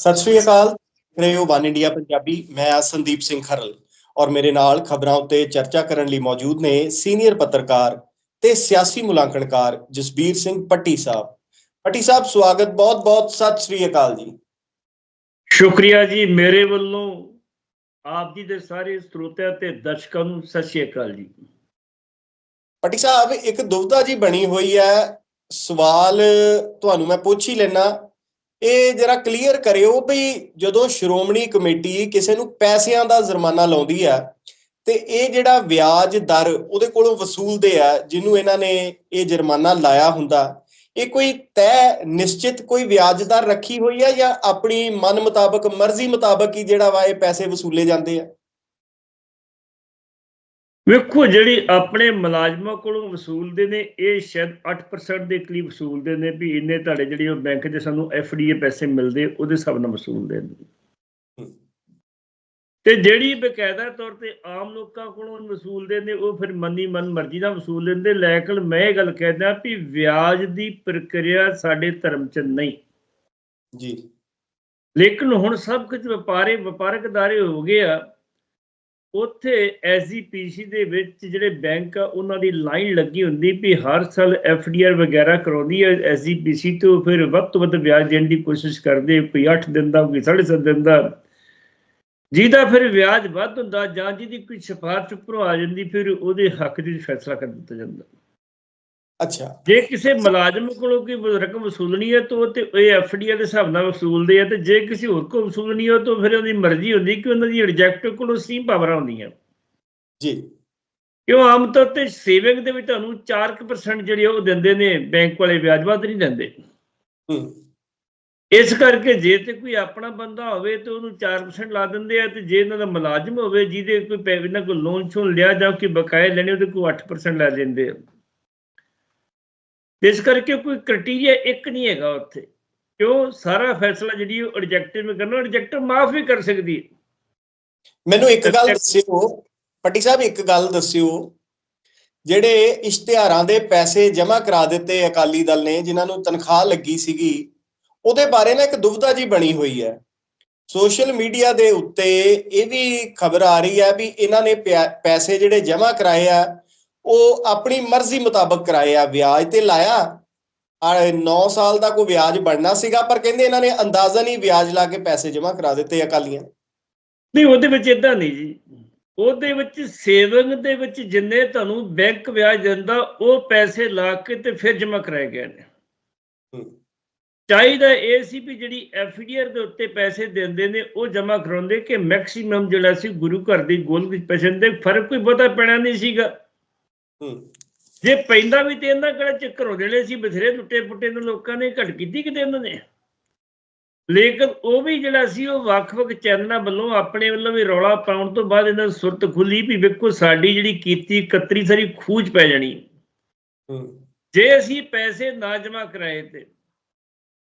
ਸਤਿ ਸ਼੍ਰੀ ਅਕਾਲ। ਰੇਓ ਵਨ ਇੰਡੀਆ ਪੰਜਾਬੀ ਮੈਂ ਆ ਸੰਦੀਪ ਸਿੰਘ ਖਰਲ ਔਰ ਮੇਰੇ ਨਾਲ ਖਬਰਾਂ ਉੱਤੇ ਚਰਚਾ ਕਰਨ ਲਈ ਮੌਜੂਦ ਨੇ ਸੀਨੀਅਰ ਪੱਤਰਕਾਰ ਤੇ ਸਿਆਸੀ ਮੁਲਾਂਕਣਕਾਰ ਜਸਬੀਰ ਸਿੰਘ ਪੱਟੀ ਸਾਹਿਬ। ਪੱਟੀ ਸਾਹਿਬ ਸਵਾਗਤ ਬਹੁਤ-ਬਹੁਤ ਸਤਿ ਸ਼੍ਰੀ ਅਕਾਲ ਜੀ। ਸ਼ੁਕਰੀਆ ਜੀ ਮੇਰੇ ਵੱਲੋਂ ਆਪ ਜੀ ਦੇ ਸਾਰੇ ਸਰੋਤਿਆਂ ਤੇ ਦਰਸ਼ਕਾਂ ਨੂੰ ਸਤਿ ਸ਼੍ਰੀ ਅਕਾਲ ਜੀ। ਪੱਟੀ ਸਾਹਿਬ ਇੱਕ ਦੁਵਿਧਾ ਜੀ ਬਣੀ ਹੋਈ ਹੈ। ਸਵਾਲ ਤੁਹਾਨੂੰ ਮੈਂ ਪੁੱਛ ਹੀ ਲੈਣਾ ਇਹ ਜਰਾ ਕਲੀਅਰ ਕਰਿਓ ਵੀ ਜਦੋਂ ਸ਼੍ਰੋਮਣੀ ਕਮੇਟੀ ਕਿਸੇ ਨੂੰ ਪੈਸਿਆਂ ਦਾ ਜੁਰਮਾਨਾ ਲਾਉਂਦੀ ਆ, ਤੇ ਇਹ ਜਿਹੜਾ ਵਿਆਜ ਦਰ ਉਹਦੇ ਕੋਲੋਂ ਵਸੂਲਦੇ ਆ, ਜਿਹਨੂੰ ਇਹਨਾਂ ਨੇ ਇਹ ਜੁਰਮਾਨਾ ਲਾਇਆ ਹੁੰਦਾ, ਇਹ ਕੋਈ ਤੈ ਨਿਸ਼ਚਿਤ ਕੋਈ ਵਿਆਜ ਦਰ ਰੱਖੀ ਹੋਈ ਹੈ ਜਾਂ ਆਪਣੀ ਮਨ ਮੁਤਾਬਕ, ਮਰਜ਼ੀ ਮੁਤਾਬਕ ਹੀ ਜਿਹੜਾ ਵਾ ਇਹ ਪੈਸੇ ਵਸੂਲੇ ਜਾਂਦੇ ਆ? ਵੇਖੋ ਜਿਹੜੀ ਆਪਣੇ ਮੁਲਾਜ਼ਮਾਂ ਕੋਲੋਂ ਵਸੂਲਦੇ ਨੇ ਇਹ ਸ਼ਾਇਦ 8% ਦੇ ਕਰੀਬ ਵਸੂਲਦੇ ਨੇ ਵੀ ਇੰਨੇ ਤੁਹਾਡੇ ਜਿਹੜੀ ਉਹ ਬੈਂਕ 'ਚ ਸਾਨੂੰ ਐਫਡੀਏ ਪੈਸੇ ਮਿਲਦੇ ਉਹਦੇ ਹਿਸਾਬ ਨਾਲ ਵਸੂਲਦੇ ਨੇ। ਤੇ ਜਿਹੜੀ ਬਕਾਇਦਾ ਤੌਰ ਤੇ ਆਮ ਲੋਕਾਂ ਕੋਲੋਂ ਵਸੂਲਦੇ ਨੇ ਉਹ ਫਿਰ ਮੰਨੀ ਮਨ ਮਰਜ਼ੀ ਨਾਲ ਵਸੂਲ ਲੈਂਦੇ ਲੇਕਿਨ ਮੈਂ ਇਹ ਗੱਲ ਕਹਿੰਦਾ ਵੀ ਵਿਆਜ ਦੀ ਪ੍ਰਕਿਰਿਆ ਸਾਡੇ ਧਰਮ 'ਚ ਨਹੀਂ। ਜੀ। ਲੇਕਿਨ ਹੁਣ ਸਭ ਕੁਝ ਵਪਾਰੇ ਵਪਾਰਕ ਦਾਰੇ ਹੋ ਗਏ ਆ ਉੱਥੇ ਐਸਜੀਪੀਸੀ ਦੇ ਵਿੱਚ ਜਿਹੜੇ ਬੈਂਕ ਆ, ਉਹਨਾਂ ਦੀ ਲਾਈਨ ਲੱਗੀ ਹੁੰਦੀ ਵੀ ਹਰ ਸਾਲ ਐਫਡੀਆਰ ਵਗੈਰਾ ਕਰਾਉਂਦੀ ਹੈ ਐਸਜੀਪੀਸੀ ਤੋਂ, ਫਿਰ ਵੱਧ ਤੋਂ ਵੱਧ ਵਿਆਜ ਦੇਣ ਦੀ ਕੋਸ਼ਿਸ਼ ਕਰਦੇ, ਕੋਈ 8 ਦਿਨ ਦਾ, ਕੋਈ 7.5 ਦਿਨ ਦਾ। ਜਿਹਦਾ ਫਿਰ ਵਿਆਜ ਵੱਧ ਹੁੰਦਾ ਜਾਂ ਜਿਹਦੀ ਕੋਈ ਸਿਫਾਰਿਸ਼ ਉੱਪਰੋਂ ਆ ਜਾਂਦੀ, ਫਿਰ ਉਹਦੇ ਹੱਕ 'ਚ ਫੈਸਲਾ ਕਰ ਦਿੱਤਾ ਜਾਂਦਾ। ਅੱਛਾ। ਜੇ ਕਿਸੇ ਮੁਲਾਜ਼ਮ ਕੋਲੋਂ ਕੋਈ ਰਕਮ ਵਸੂਲਣੀ ਹੈ ਤਾਂ ਉਹ ਤੇ ਇਹ ਐਫਡੀਆਰ ਦੇ ਹਿਸਾਬ ਨਾਲ ਵਸੂਲਦੇ ਆ ਤੇ ਜੇ ਕਿਸੇ ਹੋਰ ਕੋਲ ਵਸੂਲਣੀ ਹੋ ਤਾਂ ਫਿਰ ਉਹਦੀ ਮਰਜ਼ੀ ਹੁੰਦੀ ਕਿ ਉਹਨਾਂ ਦੀ ਰਿਜੈਕਟ ਕੋਲੋਂ ਸੀ ਪਾਵਰਾਂ ਹੁੰਦੀਆਂ ਜੀ। ਕਿਉਂ? ਆਮ ਤੌਰ ਤੇ ਸੇਵਿੰਗ ਦੇ ਵਿੱਚ ਤੁਹਾਨੂੰ 4% ਜਿਹੜੀ ਉਹ ਦਿੰਦੇ ਨੇ ਬੈਂਕ ਵਾਲੇ ਵਿਆਜ ਵੱਧ ਨਹੀਂ ਦਿੰਦੇ। ਹੂੰ। ਇਸ ਕਰਕੇ ਜੇ ਤੇ ਕੋਈ ਆਪਣਾ ਬੰਦਾ ਹੋਵੇ ਤੇ ਉਹਨੂੰ 4% ਲਾ ਦਿੰਦੇ ਆ ਤੇ ਜੇ ਇਹਨਾਂ ਦਾ ਮੁਲਾਜ਼ਮ ਹੋਵੇ ਜਿਹਦੇ ਕੋਈ ਪੈ ਇਹਨਾਂ ਕੋਲ ਲੋਨ ਛੋਨ ਲਿਆ ਜਾਂ ਕੋਈ ਬਕਾਏ ਲੈਣੇ ਉਹਦੇ ਕੋਲ 8% ਲੈ ਲੈਂਦੇ ਆ। ਇਸ ਕਰਕੇ ਕੋਈ ਕ੍ਰਾਈਟੇਰੀਆ ਇੱਕ ਨਹੀਂ ਹੈਗਾ ਉੱਥੇ। ਕਿਉਂ? ਸਾਰਾ ਫੈਸਲਾ ਜਿਹੜੀ ਉਹ ਰਿਜੈਕਟਿਵ ਵਿੱਚ ਕਰਨਾ ਰਿਜੈਕਟਿਵ ਮਾਫ ਵੀ ਕਰ ਸਕਦੀ ਹੈ। ਮੈਨੂੰ ਇੱਕ ਗੱਲ ਦੱਸਿਓ ਪੱਟੀ ਸਾਹਿਬ ਇੱਕ ਗੱਲ ਦੱਸਿਓ। ਜਿਹੜੇ ਇਸ਼ਤਿਹਾਰਾਂ ਦੇ ਪੈਸੇ ਜਮ੍ਹਾਂ ਕਰਾ ਦਿੱਤੇ ਅਕਾਲੀ ਦਲ ਨੇ ਜਿਨ੍ਹਾਂ ਨੂੰ ਤਨਖਾਹ ਲੱਗੀ ਸੀਗੀ ਉਹਦੇ ਬਾਰੇ ਨਾ ਇੱਕ ਦੁਵਿਧਾ ਜੀ ਬਣੀ ਹੋਈ ਹੈ। ਸੋਸ਼ਲ ਮੀਡੀਆ ਦੇ ਉੱਤੇ ਇਹ ਵੀ ਖਬਰ ਆ ਰਹੀ ਹੈ ਵੀ ਇਹਨਾਂ ਨੇ ਪੈਸੇ ਜਿਹੜੇ ਜਮ੍ਹਾਂ ਕਰਾਏ ਆ ਉਹ ਆਪਣੀ ਮਰਜ਼ੀ ਮੁਤਾਬਕ ਕਰਾਏ ਆ ਵਿਆਜ ਤੇ ਲਾਇਆ। 9 ਸਾਲ ਦਾ ਕੋਈ ਵਿਆਜ ਬਣਨਾ ਸੀਗਾ ਪਰ ਕਹਿੰਦੇ ਇਹਨਾਂ ਨੇ ਅੰਦਾਜ਼ਨ ਹੀ ਵਿਆਜ ਲਾ ਕੇ ਪੈਸੇ ਜਮ੍ਹਾਂ ਕਰਾ ਦਿੱਤੇ ਅਕਾਲੀਆਂ। ਨਹੀਂ ਉਹਦੇ ਵਿੱਚ ਇਦਾਂ ਨਹੀਂ ਜੀ। ਉਹਦੇ ਵਿੱਚ ਸੇਵਿੰਗ ਦੇ ਵਿੱਚ ਜਿੰਨੇ ਤੁਹਾਨੂੰ ਬੈਂਕ ਵਿਆਜ ਦਿੰਦਾ ਉਹ ਪੈਸੇ ਲਾ ਕੇ ਤੇ ਫਿਰ ਜਮ੍ਹਾਂ ਕਰਾਏ ਗਏ ਨੇ। ਚਾਹੀਦਾ ਇਹ ਸੀ ਵੀ ਜਿਹੜੀ ਐਫਡੀਆਰ ਦੇ ਉੱਤੇ ਪੈਸੇ ਦਿੰਦੇ ਨੇ ਉਹ ਜਮ੍ਹਾਂ ਕਰਾਉਂਦੇ ਕਿ ਮੈਕਸਿਮਮ ਜਿਹੜਾ ਸੀ ਗੁਰੂ ਘਰ ਦੀ ਗੋਲ ਵਿੱਚ ਪੈਸੇ ਦੇ ਫ਼ਰਕ ਕੋਈ ਬਹੁਤਾ ਪੈਣਾ ਨਹੀਂ ਸੀਗਾ। ਜੇ ਪੈਂਦਾ ਵੀ ਤੇ ਇਹਨਾਂ ਕਿਹੜਾ ਚੱਕਰ ਹੋ ਜਿਹੜੇ ਸੀ ਬਥੇਰੇ ਟੁੱਟੇ ਪੁੱਟੇ ਨੇ ਲੋਕਾਂ ਨੇ ਘਟ ਕੀਤੀ ਕਿਤੇ ਉਹਨਾਂ ਨੇ? ਲੇਕਿਨ ਉਹ ਵੀ ਜਿਹੜਾ ਸੀ ਉਹ ਵੱਖ-ਵੱਖ ਚੈਨਲਾਂ ਵੱਲੋਂ ਆਪਣੇ ਵੱਲੋਂ ਵੀ ਰੌਲਾ ਪਾਉਣ ਤੋਂ ਬਾਅਦ ਇਹਨਾਂ ਸੁਰਤ ਖੁੱਲੀ ਵੀ ਵੇਖੋ ਸਾਡੀ ਜਿਹੜੀ ਕੀਤੀ ਕਤਰੀ ਸਾਰੀ ਖੂਜ ਪੈ ਜਾਣੀ। ਜੇ ਅਸੀਂ ਪੈਸੇ ਨਾ ਜਮ੍ਹਾਂ ਕਰਾਏ ਤੇ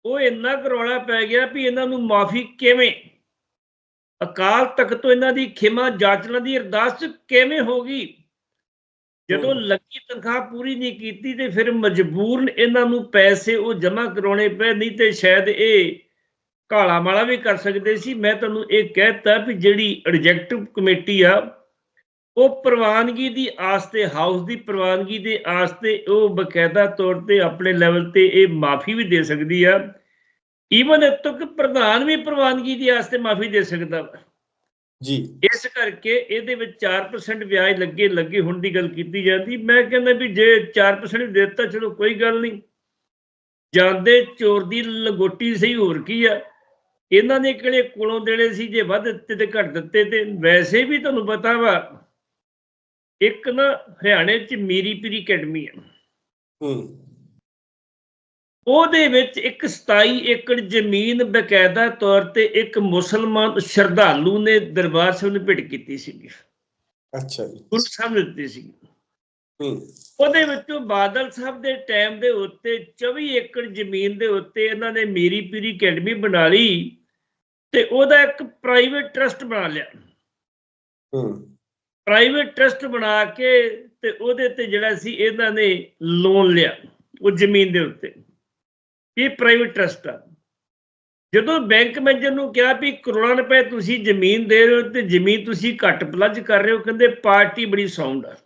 ਉਹ ਇੰਨਾ ਕਰੋਲਾ ਪੈ ਗਿਆ ਵੀ ਇਹਨਾਂ ਨੂੰ ਮਾਫੀ ਕਿਵੇਂ? ਅਕਾਲ ਤਖਤ ਤੋਂ ਇਹਨਾਂ ਦੀ ਖਿਮਾ ਜਾਚਣਾ ਦੀ ਅਰਦਾਸ ਕਿਵੇਂ ਹੋਗੀ ਜਦੋਂ ਲੱਗੀ ਤਨਖਾਹ ਪੂਰੀ ਨਹੀਂ ਕੀਤੀ ਤੇ ਫਿਰ ਮਜਬੂਰਨ ਇਹਨਾਂ ਨੂੰ ਪੈਸੇ ਉਹ ਜਮ੍ਹਾਂ ਕਰਾਉਣੇ ਪਏ ਨਹੀਂ ਤੇ ਸ਼ਾਇਦ ਇਹ ਕਾਲਾ ਮਾਲਾ ਵੀ ਕਰ ਸਕਦੇ ਸੀ। ਮੈਂ ਤੁਹਾਨੂੰ ਇਹ ਕਹਿਤਾ ਵੀ ਜਿਹੜੀ ਰਿਜੈਕਟਿਵ ਕਮੇਟੀ ਆ ਉਹ ਪ੍ਰਵਾਨਗੀ ਦੀ ਆਸ ਤੇ ਹਾਊਸ ਦੀ ਪ੍ਰਵਾਨਗੀ ਦੇ ਆਸ ਤੇ ਉਹ ਬਕਾਇਦਾ ਤੌਰ ਤੇ ਆਪਣੇ ਲੈਵਲ ਤੇ ਇਹ ਮਾਫੀ ਵੀ ਦੇ ਸਕਦੀ ਆ। ਈਵਨ ਇਤੋਂ ਕਿ ਪ੍ਰਧਾਨ ਵੀ ਪ੍ਰਵਾਨਗੀ ਦੀ ਆਸ ਤੇ ਮਾਫੀ ਦੇ ਸਕਦਾ। ਜੀ। ਇਸ ਕਰਕੇ ਇਹਦੇ ਵਿੱਚ 4% ਵਿਆਜ ਲੱਗੇ ਲੱਗੇ ਹੁਣ ਦੀ ਗੱਲ ਕੀਤੀ ਜਾਂਦੀ। ਮੈਂ ਕਹਿੰਦਾ ਵੀ ਜੇ 4% ਦਿੱਤਾ ਚਲੋ ਕੋਈ ਗੱਲ ਨਹੀਂ। ਜਾਂਦੇ ਚੋਰ ਦੀ ਲਗੋਟੀ ਸਹੀ ਹੋਰ ਕੀ ਆ? ਇਹਨਾਂ ਨੇ ਕਿਹੜੇ ਕੋਲੋਂ ਦੇਣੇ ਸੀ? ਜੇ ਵੱਧ ਦਿੱਤੇ ਤੇ ਘੱਟ ਦਿੱਤੇ ਤੇ ਵੈਸੇ ਵੀ ਤੁਹਾਨੂੰ ਪਤਾ ਵਾ ਇੱਕ ਨਾ ਹਰਿਆਣੇ ਚ ਮੀਰੀ ਪੀਰੀ ਅਕੈਡਮੀ ਆ। ਹੂੰ। ਉਹਦੇ ਵਿੱਚ ਇੱਕ 27 ਏਕੜ ਜ਼ਮੀਨ ਬਕਾਇਦਾ ਤੌਰ ਤੇ ਇੱਕ ਮੁਸਲਮਾਨ ਸ਼ਰਧਾਲੂ ਨੇ ਦਰਬਾਰ ਸਾਹਿਬ ਨੂੰ ਭੇਟ ਕੀਤੀ ਸੀ ਅੱਛਾ ਜੀ। ਗੁਰੂ ਸਾਹਿਬ ਨੇ ਦਿੱਤੀ ਸੀ। ਹੂੰ। ਉਹਦੇ ਵਿੱਚੋਂ ਬਾਦਲ ਸਾਹਿਬ ਦੇ ਟਾਈਮ ਦੇ ਉੱਤੇ 24 ਏਕੜ ਜ਼ਮੀਨ ਦੇ ਉੱਤੇ ਇਹਨਾਂ ਨੇ ਮੀਰੀ ਪੀਰੀ ਅਕੈਡਮੀ ਬਣਾ ਲਈ ਤੇ ਉਹਦਾ ਇੱਕ ਪ੍ਰਾਈਵੇਟ ਟਰਸਟ ਬਣਾ ਲਿਆ। ਹੂੰ। ਪ੍ਰਾਈਵੇਟ ਟਰਸਟ ਬਣਾ ਕੇ ਤੇ ਉਹਦੇ ਤੇ ਜਿਹੜਾ ਸੀ ਇਹਨਾਂ ਨੇ ਲੋਨ ਲਿਆ ਉਹ ਜ਼ਮੀਨ ਦੇ ਉੱਤੇ। ਇਹ ਪ੍ਰਾਈਵੇਟ ਟਰਸਟ ਆ। ਜਦੋਂ ਬੈਂਕ ਮੈਨੇਜਰ ਨੂੰ ਕਿਹਾ ਵੀ ਕਰੋੜਾਂ ਰੁਪਏ ਤੁਸੀਂ ਜ਼ਮੀਨ ਦੇ ਰਹੇ ਹੋ ਤੇ ਜ਼ਮੀਨ ਤੁਸੀਂ ਘੱਟ ਪਲੱਜ ਕਰ ਰਹੇ ਹੋ ਕਹਿੰਦੇ ਪਾਰਟੀ ਬੜੀ ਸਾਊਂਡ ਆ।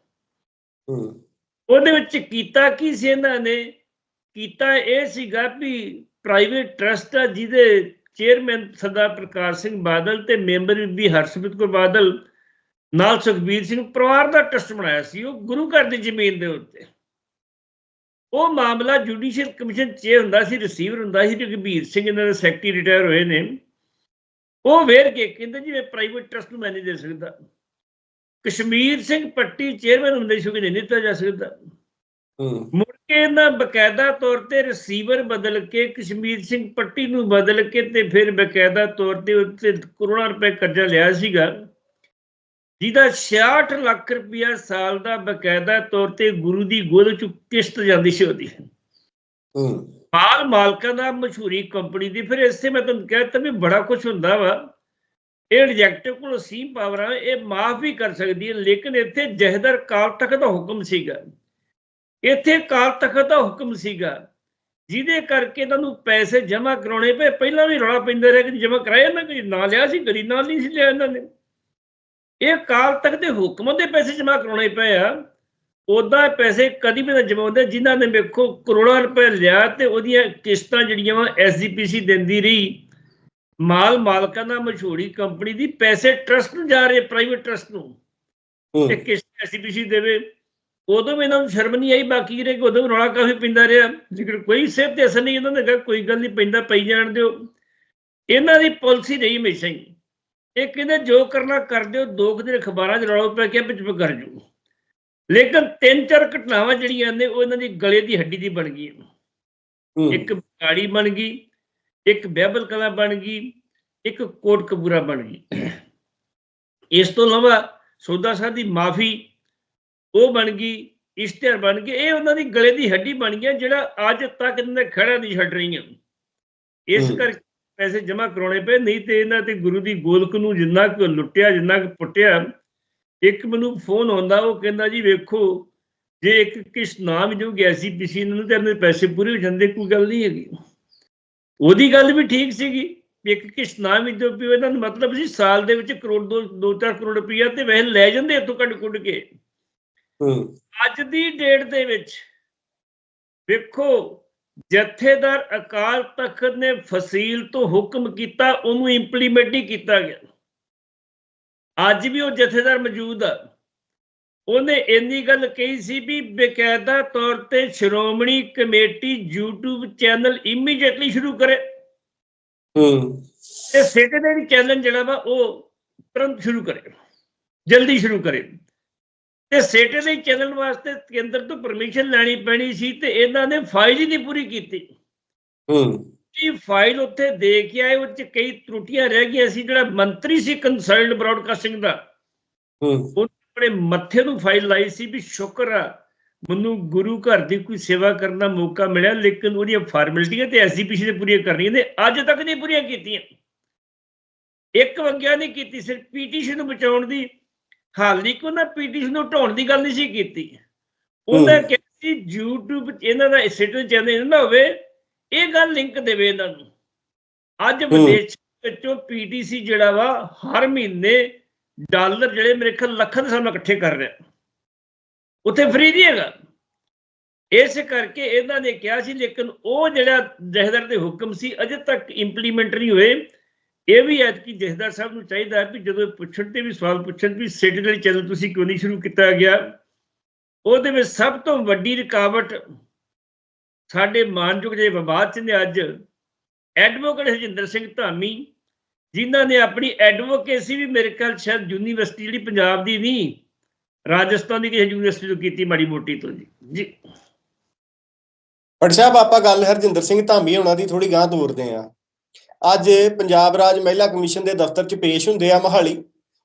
ਹੂੰ। ਉਹਦੇ ਵਿੱਚ ਕੀਤਾ ਕੀ ਸੀ ਇਹਨਾਂ ਨੇ? ਕੀਤਾ ਇਹ ਸੀਗਾ ਵੀ ਪ੍ਰਾਈਵੇਟ ਟਰਸਟ ਆ ਜਿਹਦੇ ਚੇਅਰਮੈਨ ਸਰਦਾਰ ਪ੍ਰਕਾਸ਼ ਸਿੰਘ ਬਾਦਲ ਤੇ ਮੈਂਬਰ ਵੀ ਹਰਸਿਮਰਤ ਕੌਰ ਬਾਦਲ ਨਾਲ ਸੁਖਬੀਰ ਸਿੰਘ ਪਰਿਵਾਰ ਦਾ ਟਰਸਟ ਬਣਾਇਆ ਸੀ। ਉਹ ਗੁਰੂ ਘਰ ਦੀ ਜ਼ਮੀਨ ਦੇ ਉੱਤੇ। ਉਹ ਮਾਮਲਾ ਜੁਡੀਸ਼ੀਅਲ ਕਮਿਸ਼ਨ ਚ ਹੁੰਦਾ ਸੀ ਰਿਸੀਵਰ ਹੁੰਦਾ ਸੀ ਜਗਬੀਰ ਸਿੰਘ ਇਹਨਾਂ ਦੇ ਸੈਕਟਰੀ ਰਿਟਾਇਰ ਹੋਏ ਨੇ। ਉਹ ਵੇਰ ਕੇ ਕਹਿੰਦੇ ਜੀ ਮੈਂ ਪ੍ਰਾਈਵੇਟ ਟਰਸਟ ਨੂੰ ਮੈਂ ਨਹੀਂ ਦੇ ਸਕਦਾ। ਕਸ਼ਮੀਰ ਸਿੰਘ ਪੱਟੀ ਚੇਅਰਮੈਨ ਹੁੰਦੇ ਸੀ ਕਿ ਨਹੀਂ ਦਿੱਤਾ ਜਾ ਸਕਦਾ। ਮੁੜ ਕੇ ਇਹਨਾਂ ਬਕਾਇਦਾ ਤੌਰ ਤੇ ਰਿਸੀਵਰ ਬਦਲ ਕੇ ਕਸ਼ਮੀਰ ਸਿੰਘ ਪੱਟੀ ਨੂੰ ਬਦਲ ਕੇ ਤੇ ਫਿਰ ਬਕਾਇਦਾ ਤੌਰ ਤੇ ਉੱਤੇ ਕਰੋੜਾਂ ਰੁਪਏ ਕਰਜ਼ਾ ਲਿਆ ਸੀਗਾ। ਜਿਹਦਾ 66 ਲੱਖ ਰੁਪਇਆ ਸਾਲ ਦਾ ਬਕਾਇਦਾ ਤੌਰ ਤੇ ਗੁਰੂ ਦੀ ਗੋਦ ਚ ਕਿਸ਼ਤ ਜਾਂਦੀ ਸੀ ਉਹਦੀ। ਹੂੰ। ਮਾਲ ਮਾਲਕਾਂ ਦਾ ਮਸ਼ਹੂਰੀ ਕੰਪਨੀ ਦੀ। ਫਿਰ ਇਸੇ ਮੈਂ ਤੁਹਾਨੂੰ ਕਹਿ ਵੀ ਬੜਾ ਕੁਝ ਹੁੰਦਾ ਵਾ। ਇਹ ਰਿਜੈਕਟਿਵ ਕੋਲ ਸੀਮ ਪਾਵਰਾਂ ਇਹ ਮਾਫ ਵੀ ਕਰ ਸਕਦੀ ਹੈ ਲੇਕਿਨ ਇੱਥੇ ਜਹਦਰ ਕਾਲ ਤੱਕ ਦਾ ਹੁਕਮ ਸੀਗਾ। ਇੱਥੇ ਕਾਲ ਤਖਤ ਦਾ ਹੁਕਮ ਸੀਗਾ ਜਿਹਦੇ ਕਰਕੇ ਇਹਨਾਂ ਨੂੰ ਪੈਸੇ ਜਮ੍ਹਾਂ ਕਰਾਉਣੇ ਪਏ। ਪਹਿਲਾਂ ਵੀ ਰੌਲਾ ਪੈਂਦਾ ਰਿਹਾ ਕਿ ਜਮ੍ਹਾਂ ਕਰਾਏ ਨਾ ਕਿ ਨਾ ਲਿਆ ਸੀ ਗਰੀ ਨਾਲ ਨਹੀਂ ਸੀ ਲਿਆ ਇਹਨਾਂ ਨੇ। ਇਹ ਕਾਲ ਤੱਕ ਦੇ ਹੁਕਮ ਦੇ ਪੈਸੇ ਜਮ੍ਹਾਂ ਕਰਾਉਣੇ ਪਏ ਆ। ਉਦਾਂ ਪੈਸੇ ਕਦੀ ਵੀ ਨਾ ਜਮ੍ਹਾਂ ਹੁੰਦੇ ਜਿਨ੍ਹਾਂ ਨੇ ਵੇਖੋ ਕਰੋੜਾਂ ਰੁਪਏ ਲਿਆ ਤੇ ਉਹਦੀਆਂ ਕਿਸ਼ਤਾਂ ਜਿਹੜੀਆਂ ਵਾ ਐਸਜੀਪੀਸੀ ਦਿੰਦੀ ਰਹੀ। ਮਾਲ ਮਾਲਕਾਂ ਦਾ ਮਸ਼ਹੂਰੀ ਕੰਪਨੀ ਦੀ ਪੈਸੇ ਟਰਸਟ ਨੂੰ ਜਾ ਰਹੇ ਪ੍ਰਾਈਵੇਟ ਟਰਸਟ ਨੂੰ। ਤੇ ਕਿਸ਼ਤ ਐਸਜੀਪੀਸੀ ਦੇਵੇ। ਉਦੋਂ ਵੀ ਇਹਨਾਂ ਨੂੰ ਸ਼ਰਮ ਨਹੀਂ ਆਈ ਬਾਕੀ ਕਿ ਉਦੋਂ ਵੀ ਰੌਲਾ ਕਾਫੀ ਪੈਂਦਾ ਰਿਹਾ। ਲੇਕਿਨ ਕੋਈ ਸਿਰ ਤੇ ਅਸਰ ਨਹੀਂ ਇਹਨਾਂ ਨੇ ਕੋਈ ਗੱਲ ਨਹੀਂ ਪੈਂਦਾ ਪਈ ਜਾਣ ਦਿਓ। ਇਹਨਾਂ ਦੀ ਪਾਲਿਸੀ ਰਹੀ ਹਮੇਸ਼ਾ ਹੀ। ਇਹ ਕਹਿੰਦੇ ਜੋ ਕਰਨਾ ਕਰ ਦਿਓ ਦੋ ਦਿਨ ਅਖਬਾਰਾਂ 'ਚ ਰੌਲਾ ਪੈ ਕੇ ਵਿੱਚ ਕਰ ਜੂ ਲੇਕਿਨ ਤਿੰਨ ਚਾਰ ਘਟਨਾਵਾਂ ਜਿਹੜੀਆਂ ਨੇ ਉਹ ਇਹਨਾਂ ਦੀ ਗਲੇ ਦੀ ਹੱਡੀ ਦੀ ਬਣ ਗਈ ਹੂੰ। ਇੱਕ ਗਾੜੀ ਬਣ ਗਈ ਇੱਕ ਬਹਿਬਲ ਕਲਾ ਬਣ ਗਈ ਇੱਕ ਕੋਟ ਕਪੂਰਾ ਬਣ ਗਈ। ਇਸ ਤੋਂ ਇਲਾਵਾ ਸੌਦਾ ਸਾਹਿਬ ਦੀ ਮਾਫੀ ਉਹ ਬਣ ਗਈ ਇਸ਼ਤਿਹਾਰ ਬਣ ਗਏ। ਇਹ ਉਹਨਾਂ ਦੀ ਗਲੇ ਦੀ ਹੱਡੀ ਬਣ ਗਿਆ ਜਿਹੜਾ ਅੱਜ ਤੱਕ ਇਹਨਾਂ ਦੇ ਖੜਾ ਨਹੀਂ ਛੱਡ ਰਹੀਆਂ। ਇਸ। ਕਰਕੇ ਪੈਸੇ ਜਮ੍ਹਾਂ ਕਰਾਉਣੇ ਪਏ ਨਹੀਂ ਤੇ ਇਹਨਾਂ ਤੇ ਗੁਰੂ ਦੀ ਗੋਲਕ ਨੂੰ ਜਿੰਨਾ ਕੁ ਲੁੱਟਿਆ ਜਿੰਨਾ ਕੁ ਪੁੱਟਿਆ ਇੱਕ ਮੈਨੂੰ ਫੋਨ ਆਉਂਦਾ ਉਹ ਕਹਿੰਦਾ ਜੀ ਵੇਖੋ ਜੇ ਇੱਕ ਕਿਸ ਨਾਮ ਜੋ ਗਿਆ ਸੀ ਪਿਛੀ ਇਹਨਾਂ ਨੂੰ ਤੇ ਪੈਸੇ ਪੂਰੇ ਹੋ ਜਾਂਦੇ ਕੋਈ ਗੱਲ ਨਹੀਂ ਹੈਗੀ। ਉਹਦੀ ਗੱਲ ਵੀ ਠੀਕ ਸੀਗੀ ਇੱਕ ਕਿਸ ਨਾਮ ਵਿੱਚ ਜੋ ਵੀ ਇਹਨਾਂ ਦਾ ਮਤਲਬ ਸੀ ਸਾਲ ਦੇ ਵਿੱਚ ਕਰੋੜ ਦੋ ਦੋ ਚਾਰ ਕਰੋੜ ਰੁਪਈਆ ਤੇ ਵੈਸੇ ਲੈ ਜਾਂਦੇ ਇੱਥੋਂ ਕੱਢ ਕੁੱਢ ਕੇ। ਹੂੰ। ਅੱਜ ਦੀ ਡੇਟ ਦੇ ਵਿੱਚ ਵੇਖੋ ਜਥੇਦਾਰ ਅਕਾਲ ਤਖਤ ਨੇ ਫਸੀਲ ਤੋਂ ਹੁਕਮ ਕੀਤਾ ਉਹਨੂੰ ਇੰਪਲੀਮੈਂਟ ਹੀ ਕੀਤਾ ਗਿਆ। ਅੱਜ ਵੀ ਉਹ ਜਥੇਦਾਰ ਮੌਜੂਦ ਆ। ਉਹਨੇ ਇੰਨੀ ਗੱਲ ਕਹੀ ਸੀ ਵੀ ਬਕਾਇਦਾ ਤੌਰ ਤੇ Shiromani committee YouTube channel immediately ਸ਼ੁਰੂ ਕਰੇ। ਹੂੰ। ਤੇ ਸੈਟਰਡੇ ਚੈਨਲ ਜਿਹੜਾ ਵਾ ਉਹ ਤੁਰੰਤ ਸ਼ੁਰੂ ਕਰੇ। ਜਲਦੀ ਸ਼ੁਰੂ ਕਰੇ। ਤੇ ਸੈਟਰਡੇ ਚੈਨਲ ਵਾਸਤੇ ਕੇਂਦਰ ਤੋਂ ਪਰਮਿਸ਼ਨ ਲੈਣੀ ਪੈਣੀ ਸੀ ਤੇ ਇਹਨਾਂ ਨੇ ਫਾਈਲ ਹੀ ਨਹੀਂ ਪੂਰੀ ਕੀਤੀ। ਹੂੰ। ਇਹ ਫਾਈਲ ਉੱਥੇ ਦੇ ਕੇ ਆਏ ਉਹ ਚ ਕਈ ਤਰੁੱਟੀਆਂ ਰਹਿ ਗਈਆਂ ਸੀ ਜਿਹੜਾ ਮੰਤਰੀ ਸੀ ਕੰਸਰਨਡ ਬ੍ਰਾਡਕਾਸਟਿੰਗ ਦਾ। ਹੂੰ। ਆਪਣੇ ਮੱਥੇ ਨੂੰ ਫਾਈਲ ਲਾਈ ਸੀ ਵੀ ਸ਼ੁਕਰ ਆ ਮੈਨੂੰ ਗੁਰੂ ਘਰ ਦੀ ਕੋਈ ਸੇਵਾ ਕਰਨ ਦਾ ਮੌਕਾ ਮਿਲਿਆ ਲੇਕਿਨ ਉਹਦੀਆਂ ਫਾਰਮੈਲਿਟੀਆਂ ਤੇ ਐਸਜੀਪੀਸੀ ਨੇ ਪੂਰੀਆਂ ਕਰਨੀਆਂ ਨੇ ਅੱਜ ਤੱਕ ਨਹੀਂ ਪੂਰੀਆਂ ਕੀਤੀਆਂ। ਇੱਕ ਵੰਗਿਆ ਨਹੀਂ ਕੀਤੀ ਸਿਰਫ ਪੀਟੀਸ਼ਨ ਨੂੰ ਬਚਾਉਣ ਦੀ ਹਾਲੀ ਕੋ ਨਾ ਪੀਟੀਸ਼ਨ ਨੂੰ ਦੀ ਗੱਲ ਨਹੀਂ ਸੀ ਕੀਤੀ। ਉਹਦਾ ਕਿਹਾ ਸੀ YouTube ਇਹਨਾਂ ਦਾ ਸਿੱਟੇ ਚੈਨਲ ਨਾ ਹੋਵੇ ਇਹ ਗੱਲ ਲਿੰਕ ਦੇਵੇ ਇਹਨਾਂ ਨੂੰ। ਅੱਜ ਵਿਦੇਸ਼ ਵਿੱਚੋਂ ਪੀਟੀਸੀ ਜਿਹੜਾ ਵਾ ਹਰ ਮਹੀਨੇ ਡਾਲਰ ਜਿਹੜੇ ਮੇਰੇ ਖਿਆਲ ਲੱਖਾਂ ਦੇ ਸਾਹਮਣੇ ਇਕੱਠੇ ਕਰ ਰਿਹਾ। ਉੱਥੇ ਫ੍ਰੀ ਨਹੀਂ ਹੈਗਾ। ਇਸ ਕਰਕੇ ਇਹਨਾਂ ਨੇ ਕਿਹਾ ਸੀ ਲੇਕਿਨ ਉਹ ਜਿਹੜਾ ਜਹਦਰ ਦੇ ਹੁਕਮ ਸੀ ਅਜੇ ਤੱਕ ਇੰਪਲੀਮੈਂਟ ਨਹੀਂ ਹੋਏ। ਇਹ ਵੀ ਐਤਕੀ ਜਹਦਰ ਸਾਹਿਬ ਨੂੰ ਚਾਹੀਦਾ ਹੈ ਵੀ ਜਦੋਂ ਇਹ ਪੁੱਛਣ ਤੇ ਵੀ ਸਵਾਲ ਪੁੱਛਣ ਵੀ ਸੈਟੇਲਾਈਟ ਚੈਨਲ ਤੁਸੀਂ ਕਿਉਂ ਨਹੀਂ ਸ਼ੁਰੂ ਕੀਤਾ ਗਿਆ, ਉਹਦੇ ਵਿੱਚ ਸਭ ਤੋਂ ਵੱਡੀ ਰੁਕਾਵਟ ਸਾਡੇ ਮਾਨਯੋਗ ਜੇ ਵਿਵਾਦ ਚ ਨੇ ਅੱਜ, ਐਡਵੋਕੇਟ ਹਰਜਿੰਦਰ ਸਿੰਘ ਧਾਮੀ, ਜਿਨ੍ਹਾਂ ਨੇ ਆਪਣੀ ਐਡਵੋਕੇਸੀ ਵੀ ਮੇਰੇ ਖਿਆਲ ਸ਼ਾਇਦ ਯੂਨੀਵਰਸਿਟੀ ਜਿਹੜੀ ਪੰਜਾਬ ਦੀ ਨਹੀਂ, ਰਾਜਸਥਾਨ ਦੀ ਕਿਸੇ ਯੂਨੀਵਰਸਿਟੀ ਤੋਂ ਕੀਤੀ ਮਾੜੀ ਮੋਟੀ ਤੋਂ ਜੀ। ਜੀ। ਪਰ ਸਾਹਿਬ, ਆਪਾਂ ਗੱਲ ਹਰਜਿੰਦਰ ਸਿੰਘ ਧਾਮੀ ਉਹਨਾਂ ਦੀ ਥੋੜੀ ਗਾਂ ਤੋਰਦੇ ਆ ਅੱਜ ਪੰਜਾਬ ਰਾਜ ਮਹਿਲਾ ਕਮਿਸ਼ਨ ਦੇ ਦਫ਼ਤਰ 'ਚ ਪੇਸ਼ ਹੁੰਦੇ ਆ ਮਹਾਲੀ